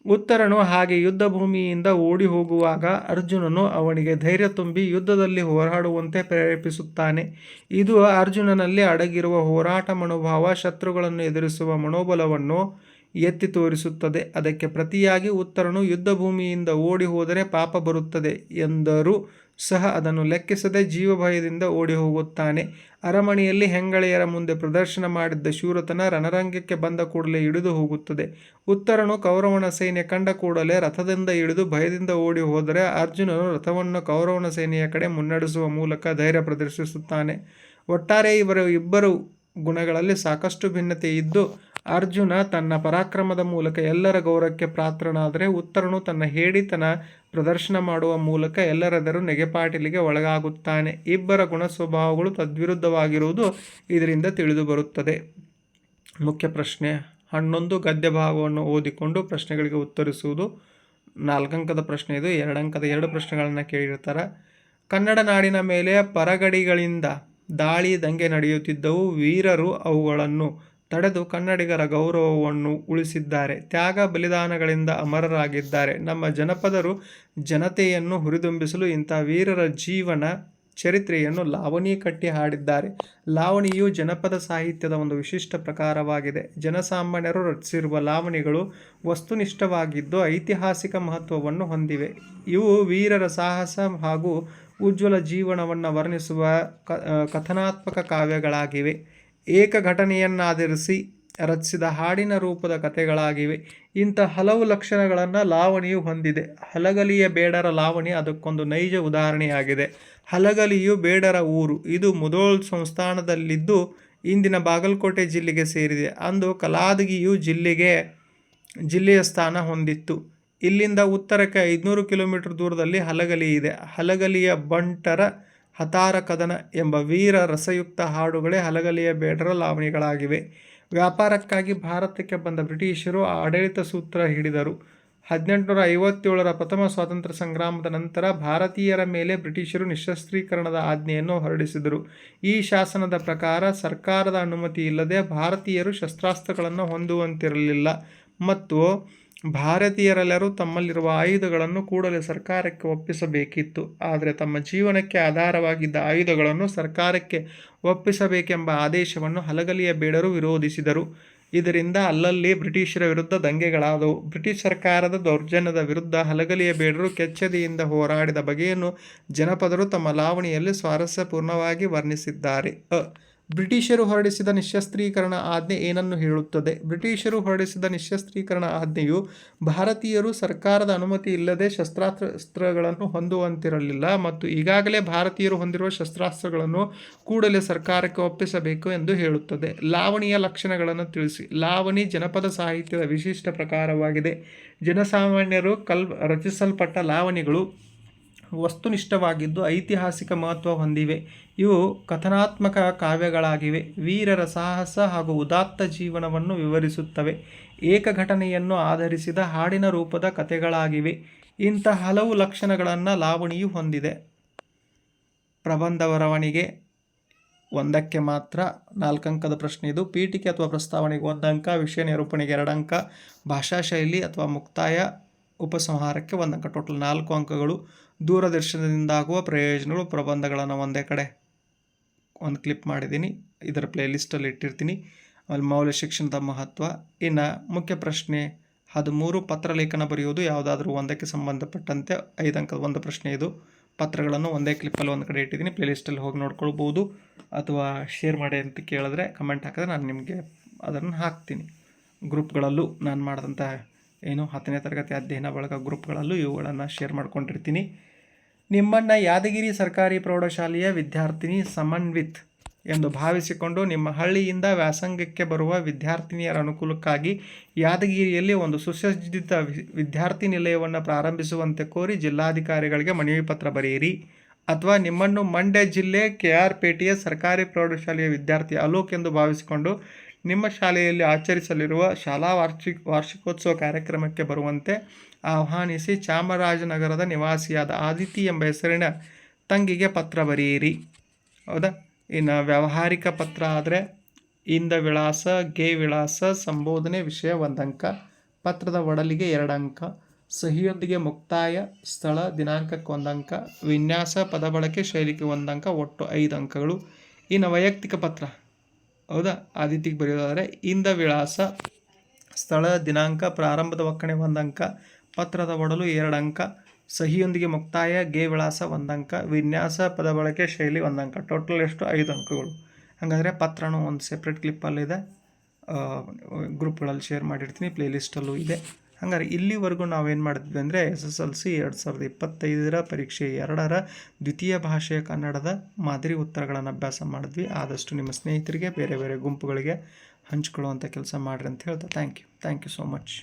ಉತ್ತರನು ಹಾಗೆ ಯುದ್ಧ ಭೂಮಿಯಿಂದ ಓಡಿ ಹೋಗುವಾಗ ಅರ್ಜುನನು ಅವನಿಗೆ ಧೈರ್ಯ ತುಂಬಿ ಯುದ್ಧದಲ್ಲಿ ಹೋರಾಡುವಂತೆ ಪ್ರೇರೇಪಿಸುತ್ತಾನೆ. ಇದು ಅರ್ಜುನನಲ್ಲಿ ಅಡಗಿರುವ ಹೋರಾಟ ಮನೋಭಾವ, ಶತ್ರುಗಳನ್ನು ಎದುರಿಸುವ ಮನೋಬಲವನ್ನು ಎತ್ತಿ ತೋರಿಸುತ್ತದೆ. ಅದಕ್ಕೆ ಪ್ರತಿಯಾಗಿ ಉತ್ತರನು ಯುದ್ಧಭೂಮಿಯಿಂದ ಓಡಿ ಹೋದರೆ ಪಾಪ ಬರುತ್ತದೆ ಎಂದರೂ ಸಹ ಅದನ್ನು ಲೆಕ್ಕಿಸದೆ ಜೀವಭಯದಿಂದ ಓಡಿ ಹೋಗುತ್ತಾನೆ ಅರಮನೆಯಲ್ಲಿ ಹೆಂಗಳೆಯರ ಮುಂದೆ ಪ್ರದರ್ಶನ ಮಾಡಿದ್ದ ಶೂರತನ ರಣರಂಗಕ್ಕೆ ಬಂದ ಕೂಡಲೇ ಇಳಿದು ಹೋಗುತ್ತದೆ. ಉತ್ತರನು ಕೌರವನ ಸೈನ್ಯ ಕಂಡ ಕೂಡಲೇ ರಥದಿಂದ ಇಳಿದು ಭಯದಿಂದ ಓಡಿ ಹೋದರೆ ಅರ್ಜುನನು ರಥವನ್ನು ಕೌರವನ ಸೇನೆಯ ಕಡೆ ಮುನ್ನಡೆಸುವ ಮೂಲಕ ಧೈರ್ಯ ಪ್ರದರ್ಶಿಸುತ್ತಾನೆ. ಒಟ್ಟಾರೆ ಇವರ ಇಬ್ಬರು ಗುಣಗಳಲ್ಲಿ ಸಾಕಷ್ಟು ಭಿನ್ನತೆ ಇದ್ದು ಅರ್ಜುನ ತನ್ನ ಪರಾಕ್ರಮದ ಮೂಲಕ ಎಲ್ಲರ ಗೌರವಕ್ಕೆ ಪಾತ್ರನಾದರೆ ಉತ್ತರನು ತನ್ನ ಹೇಡಿತನ ಪ್ರದರ್ಶನ ಮಾಡುವ ಮೂಲಕ ಎಲ್ಲರೆದರು ನೆಗೆಪಾಟಿಲಿಗೆ ಒಳಗಾಗುತ್ತಾನೆ. ಇಬ್ಬರ ಗುಣ ಸ್ವಭಾವಗಳು ತದ್ವಿರುದ್ಧವಾಗಿರುವುದು ಇದರಿಂದ ತಿಳಿದು ಬರುತ್ತದೆ. ಮುಖ್ಯ ಪ್ರಶ್ನೆ, ಹನ್ನೊಂದು ಗದ್ಯ ಭಾಗವನ್ನು ಓದಿಕೊಂಡು ಪ್ರಶ್ನೆಗಳಿಗೆ ಉತ್ತರಿಸುವುದು. ನಾಲ್ಕಂಕದ ಪ್ರಶ್ನೆ ಇದು, ಎರಡಂಕದ ಎರಡು ಪ್ರಶ್ನೆಗಳನ್ನು ಕೇಳಿರ್ತಾರೆ. ಕನ್ನಡ ನಾಡಿನ ಮೇಲೆ ಪರಗಡಿಗಳಿಂದ ದಾಳಿ ದಂಗೆ ನಡೆಯುತ್ತಿದ್ದವು. ವೀರರು ಅವುಗಳನ್ನು ತಡೆದು ಕನ್ನಡಿಗರ ಗೌರವವನ್ನು ಉಳಿಸಿದ್ದಾರೆ. ತ್ಯಾಗ, ಬಲಿದಾನಗಳಿಂದ ಅಮರರಾಗಿದ್ದಾರೆ. ನಮ್ಮ ಜನಪದರು ಜನತೆಯನ್ನು ಹುರಿದುಂಬಿಸಲು ಇಂಥ ವೀರರ ಜೀವನ ಚರಿತ್ರೆಯನ್ನು ಲಾವಣಿ ಕಟ್ಟಿ ಹಾಡಿದ್ದಾರೆ. ಲಾವಣಿಯು ಜನಪದ ಸಾಹಿತ್ಯದ ಒಂದು ವಿಶಿಷ್ಟ ಪ್ರಕಾರವಾಗಿದೆ. ಜನಸಾಮಾನ್ಯರು ರಚಿಸಿರುವ ಲಾವಣಿಗಳು ವಸ್ತುನಿಷ್ಠವಾಗಿದ್ದು ಐತಿಹಾಸಿಕ ಮಹತ್ವವನ್ನು ಹೊಂದಿವೆ. ಇವು ವೀರರ ಸಾಹಸ ಹಾಗೂ ಉಜ್ವಲ ಜೀವನವನ್ನು ವರ್ಣಿಸುವ ಕಥನಾತ್ಮಕ ಕಾವ್ಯಗಳಾಗಿವೆ. ಏಕ ಘಟನೆಯನ್ನಾಧರಿಸಿ ರಚಿಸಿದ ಹಾಡಿನ ರೂಪದ ಕಥೆಗಳಾಗಿವೆ. ಇಂಥ ಹಲವು ಲಕ್ಷಣಗಳನ್ನು ಲಾವಣಿಯು ಹೊಂದಿದೆ. ಹಲಗಲಿಯ ಬೇಡರ ಲಾವಣಿ ಅದಕ್ಕೊಂದು ನೈಜ ಉದಾಹರಣೆಯಾಗಿದೆ. ಹಲಗಲಿಯು ಬೇಡರ ಊರು. ಇದು ಮುದೋಳ್ ಸಂಸ್ಥಾನದಲ್ಲಿದ್ದು ಇಂದಿನ ಬಾಗಲಕೋಟೆ ಜಿಲ್ಲೆಗೆ ಸೇರಿದೆ. ಅಂದು ಕಲಾದಗಿಯು ಜಿಲ್ಲೆಗೆ, ಜಿಲ್ಲೆಯ ಸ್ಥಾನ ಹೊಂದಿತ್ತು. ಇಲ್ಲಿಂದ ಉತ್ತರಕ್ಕೆ ಐದುನೂರು ಕಿಲೋಮೀಟರ್ ದೂರದಲ್ಲಿ ಹಲಗಲಿ ಇದೆ. ಹಲಗಲಿಯ ಬಂಟರ ಹತಾರ ಕದನ ಎಂಬ ವೀರ ರಸಯುಕ್ತ ಹಾಡುಗಳೇ ಹಲಗಲಿಯ ಬೇಡರ ಲಾವಣಿಗಳಾಗಿವೆ. ವ್ಯಾಪಾರಕ್ಕಾಗಿ ಭಾರತಕ್ಕೆ ಬಂದ ಬ್ರಿಟಿಷರು ಆಡಳಿತ ಸೂತ್ರ ಹಿಡಿದರು. ಹದಿನೆಂಟುನೂರ ಐವತ್ತೇಳರ ಪ್ರಥಮ ಸ್ವಾತಂತ್ರ್ಯ ಸಂಗ್ರಾಮದ ನಂತರ ಭಾರತೀಯರ ಮೇಲೆ ಬ್ರಿಟಿಷರು ನಿಶಸ್ತ್ರೀಕರಣದ ಆಜ್ಞೆಯನ್ನು ಹೊರಡಿಸಿದರು. ಈ ಶಾಸನದ ಪ್ರಕಾರ ಸರ್ಕಾರದ ಅನುಮತಿ ಇಲ್ಲದೆ ಭಾರತೀಯರು ಶಸ್ತ್ರಾಸ್ತ್ರಗಳನ್ನು ಹೊಂದುವಂತಿರಲಿಲ್ಲ. ಮತ್ತು ಭಾರತೀಯರೆಲ್ಲರೂ ತಮ್ಮಲ್ಲಿರುವ ಆಯುಧಗಳನ್ನು ಕೂಡಲೇ ಸರ್ಕಾರಕ್ಕೆ ಒಪ್ಪಿಸಬೇಕಿತ್ತು. ಆದರೆ ತಮ್ಮ ಜೀವನಕ್ಕೆ ಆಧಾರವಾಗಿದ್ದ ಆಯುಧಗಳನ್ನು ಸರ್ಕಾರಕ್ಕೆ ಒಪ್ಪಿಸಬೇಕೆಂಬ ಆದೇಶವನ್ನು ಹಲಗಲಿಯ ಬೇಡರು ವಿರೋಧಿಸಿದರು. ಇದರಿಂದ ಅಲ್ಲಲ್ಲಿ ಬ್ರಿಟಿಷರ ವಿರುದ್ಧ ದಂಗೆಗಳಾದವು. ಬ್ರಿಟಿಷ್ ಸರ್ಕಾರದ ದೌರ್ಜನ್ಯದ ವಿರುದ್ಧ ಹಲಗಲಿಯ ಬೇಡರು ಕೆಚ್ಚದೆಯಿಂದ ಹೋರಾಡಿದ ಬಗೆಯನ್ನು ಜನಪದರು ತಮ್ಮ ಲಾವಣಿಯಲ್ಲಿ ಸ್ವಾರಸ್ಯಪೂರ್ಣವಾಗಿ ವರ್ಣಿಸಿದ್ದಾರೆ. ಅ. ಬ್ರಿಟಿಷರು ಹೊರಡಿಸಿದ ನಿಶಸ್ತ್ರೀಕರಣ ಆಜ್ಞೆ ಏನನ್ನು ಹೇಳುತ್ತದೆ? ಬ್ರಿಟಿಷರು ಹೊರಡಿಸಿದ ನಿಶಸ್ತ್ರೀಕರಣ ಆಜ್ಞೆಯು ಭಾರತೀಯರು ಸರ್ಕಾರದ ಅನುಮತಿ ಇಲ್ಲದೆ ಶಸ್ತ್ರಾಸ್ತ್ರಗಳನ್ನು ಹೊಂದುವಂತಿರಲಿಲ್ಲ ಮತ್ತು ಈಗಾಗಲೇ ಭಾರತೀಯರು ಹೊಂದಿರುವ ಶಸ್ತ್ರಾಸ್ತ್ರಗಳನ್ನು ಕೂಡಲೇ ಸರ್ಕಾರಕ್ಕೆ ಒಪ್ಪಿಸಬೇಕು ಎಂದು ಹೇಳುತ್ತದೆ. ಲಾವಣಿಯ ಲಕ್ಷಣಗಳನ್ನು ತಿಳಿಸಿ. ಲಾವಣಿ ಜನಪದ ಸಾಹಿತ್ಯದ ವಿಶಿಷ್ಟ ಪ್ರಕಾರವಾಗಿದೆ. ಜನಸಾಮಾನ್ಯರು ಕಲ್ ರಚಿಸಲ್ಪಟ್ಟ ಲಾವಣಿಗಳು ವಸ್ತುನಿಷ್ಠವಾಗಿದ್ದು ಐತಿಹಾಸಿಕ ಮಹತ್ವ ಹೊಂದಿವೆ. ಇವು ಕಥನಾತ್ಮಕ ಕಾವ್ಯಗಳಾಗಿವೆ. ವೀರರ ಸಾಹಸ ಹಾಗೂ ಉದಾತ್ತ ಜೀವನವನ್ನು ವಿವರಿಸುತ್ತವೆ. ಏಕಘಟನೆಯನ್ನು ಆಧರಿಸಿದ ಹಾಡಿನ ರೂಪದ ಕಥೆಗಳಾಗಿವೆ. ಇಂಥ ಹಲವು ಲಕ್ಷಣಗಳನ್ನು ಲಾವಣಿಯು ಹೊಂದಿದೆ. ಪ್ರಬಂಧ ಬರವಣಿಗೆ ಒಂದಕ್ಕೆ ಮಾತ್ರ ನಾಲ್ಕಂಕದ ಪ್ರಶ್ನೆ ಇದು. ಪೀಠಿಕೆ ಅಥವಾ ಪ್ರಸ್ತಾವನೆಗೆ ಒಂದು ಅಂಕ, ವಿಷಯ ನಿರೂಪಣೆಗೆ ಎರಡು ಅಂಕ, ಭಾಷಾ ಶೈಲಿ ಅಥವಾ ಮುಕ್ತಾಯ ಉಪಸಂಹಾರಕ್ಕೆ ಒಂದು ಅಂಕ. ಟೋಟಲ್ ನಾಲ್ಕು ಅಂಕಗಳು. ದೂರದರ್ಶನದಿಂದಾಗುವ ಪ್ರಯೋಜನಗಳು, ಪ್ರಬಂಧಗಳನ್ನು ಒಂದೇ ಕಡೆ ಒಂದು ಕ್ಲಿಪ್ ಮಾಡಿದ್ದೀನಿ. ಇದರ ಪ್ಲೇಲಿಸ್ಟಲ್ಲಿ ಇಟ್ಟಿರ್ತೀನಿ. ಆಮೇಲೆ ಮೌಲ್ಯ ಶಿಕ್ಷಣದ ಮಹತ್ವ. ಇನ್ನು ಮುಖ್ಯ ಪ್ರಶ್ನೆ ಹದಿಮೂರು ಪತ್ರಲೇಖನ ಬರೆಯುವುದು, ಯಾವುದಾದ್ರೂ ಒಂದಕ್ಕೆ ಸಂಬಂಧಪಟ್ಟಂತೆ ಐದು ಅಂಕದ ಒಂದು ಪ್ರಶ್ನೆ ಇದು. ಪತ್ರಗಳನ್ನು ಒಂದೇ ಕ್ಲಿಪ್ಪಲ್ಲಿ ಒಂದು ಕಡೆ ಇಟ್ಟಿದ್ದೀನಿ. ಪ್ಲೇಲಿಸ್ಟಲ್ಲಿ ಹೋಗಿ ನೋಡ್ಕೊಳ್ಬೋದು. ಅಥವಾ ಶೇರ್ ಮಾಡಿ ಅಂತ ಕೇಳಿದ್ರೆ ಕಮೆಂಟ್ ಹಾಕಿದ್ರೆ ನಾನು ನಿಮಗೆ ಅದನ್ನು ಹಾಕ್ತೀನಿ. ಗ್ರೂಪ್ಗಳಲ್ಲೂ ನಾನು ಮಾಡಿದಂಥ ಏನು ಹತ್ತನೇ ತರಗತಿ ಅಧ್ಯಯನ ಬಳಗ ಗ್ರೂಪ್ಗಳಲ್ಲೂ ಇವುಗಳನ್ನು ಶೇರ್ ಮಾಡ್ಕೊಂಡಿರ್ತೀನಿ. ನಿಮ್ಮನ್ನು ಯಾದಗಿರಿ ಸರ್ಕಾರಿ ಪ್ರೌಢಶಾಲೆಯ ವಿದ್ಯಾರ್ಥಿನಿ ಸಮನ್ವಿತ್ ಎಂದು ಭಾವಿಸಿಕೊಂಡು ನಿಮ್ಮ ಹಳ್ಳಿಯಿಂದ ವ್ಯಾಸಂಗಕ್ಕೆ ಬರುವ ವಿದ್ಯಾರ್ಥಿನಿಯರ ಅನುಕೂಲಕ್ಕಾಗಿ ಯಾದಗಿರಿಯಲ್ಲಿ ಒಂದು ಸುಸಜ್ಜಿತ ವಿದ್ಯಾರ್ಥಿ ನಿಲಯವನ್ನು ಪ್ರಾರಂಭಿಸುವಂತೆ ಕೋರಿ ಜಿಲ್ಲಾಧಿಕಾರಿಗಳಿಗೆ ಮನವಿ ಪತ್ರ ಬರೆಯಿರಿ. ಅಥವಾ ನಿಮ್ಮನ್ನು ಮಂಡ್ಯ ಜಿಲ್ಲೆ ಕೆ ಆರ್ ಪೇಟೆಯ ಸರ್ಕಾರಿ ಪ್ರೌಢಶಾಲೆಯ ವಿದ್ಯಾರ್ಥಿ ಅಲೋಕ್ ಎಂದು ಭಾವಿಸಿಕೊಂಡು ನಿಮ್ಮ ಶಾಲೆಯಲ್ಲಿ ಆಚರಿಸಲಿರುವ ಶಾಲಾ ವಾರ್ಷಿಕ ವಾರ್ಷಿಕೋತ್ಸವ ಕಾರ್ಯಕ್ರಮಕ್ಕೆ ಬರುವಂತೆ ಆಹ್ವಾನಿಸಿ ಚಾಮರಾಜನಗರದ ನಿವಾಸಿಯಾದ ಆದಿತಿ ಎಂಬ ಹೆಸರಿನ ತಂಗಿಗೆ ಪತ್ರ ಬರೆಯಿರಿ. ಹೌದಾ? ಇನ್ನು ವ್ಯಾವಹಾರಿಕ ಪತ್ರ ಆದರೆ ಇಂದ ವಿಳಾಸ, ಗೆ ವಿಳಾಸ, ಸಂಬೋಧನೆ ವಿಷಯ ಒಂದು ಅಂಕ ಪತ್ರದ ಒಡಲಿಗೆ ಎರಡು ಅಂಕ ಸಹಿಯೊಂದಿಗೆ ಮುಕ್ತಾಯ ಸ್ಥಳ ದಿನಾಂಕಕ್ಕೆ ಒಂದು ಅಂಕ ವಿನ್ಯಾಸ ಪದ ಬಳಕೆ ಶೈಲಿಗೆ ಒಂದು ಅಂಕ ಒಟ್ಟು ಐದು ಅಂಕಗಳು. ಇನ್ನು ವೈಯಕ್ತಿಕ ಪತ್ರ. ಹೌದಾ? ಆದಿತ್ಯಗೆ ಬರೆಯೋದಾದರೆ, ಇಂದ ವಿಳಾಸ, ಸ್ಥಳ, ದಿನಾಂಕ, ಪ್ರಾರಂಭದ ಒಕ್ಕಣೆ ಒಂದು ಅಂಕ ಪತ್ರದ ಒಡಲು ಎರಡು ಅಂಕ ಸಹಿಯೊಂದಿಗೆ ಮುಕ್ತಾಯ, ಗೆ ವಿಳಾಸ ಒಂದು ಅಂಕ ವಿನ್ಯಾಸ, ಪದ ಬಳಕೆ ಶೈಲಿ ಒಂದು ಅಂಕ ಟೋಟಲ್ ಎಷ್ಟು? ಐದು ಅಂಕಗಳು. ಹಾಗಾದರೆ ಪತ್ರನೂ ಒಂದು ಸೆಪ್ರೇಟ್ ಕ್ಲಿಪ್ಪಲ್ಲಿದೆ ಗ್ರೂಪ್ಗಳಲ್ಲಿ ಶೇರ್ ಮಾಡಿರ್ತೀನಿ ಪ್ಲೇಲಿಸ್ಟಲ್ಲೂ ಇದೆ. ಹಂಗಾರೆ ಇಲ್ಲಿವರೆಗೂ ನಾವೇನು ಮಾಡಿದ್ವಿ ಅಂದರೆ ಎಸ್ ಎಸ್ ಎಲ್ ಸಿ ಎರಡು ಸಾವಿರದ ಇಪ್ಪತ್ತೈದರ ಪರೀಕ್ಷೆ ಎರಡರ ದ್ವಿತೀಯ ಭಾಷೆಯ ಕನ್ನಡದ ಮಾದರಿ ಉತ್ತರಗಳನ್ನು ಅಭ್ಯಾಸ ಮಾಡಿದ್ವಿ. ಆದಷ್ಟು ನಿಮ್ಮ ಸ್ನೇಹಿತರಿಗೆ, ಬೇರೆ ಬೇರೆ ಗುಂಪುಗಳಿಗೆ ಹಂಚ್ಕೊಳ್ಳುವಂಥ ಕೆಲಸ ಮಾಡಿರಿ ಅಂತ ಹೇಳ್ತಾ thank you thank you so much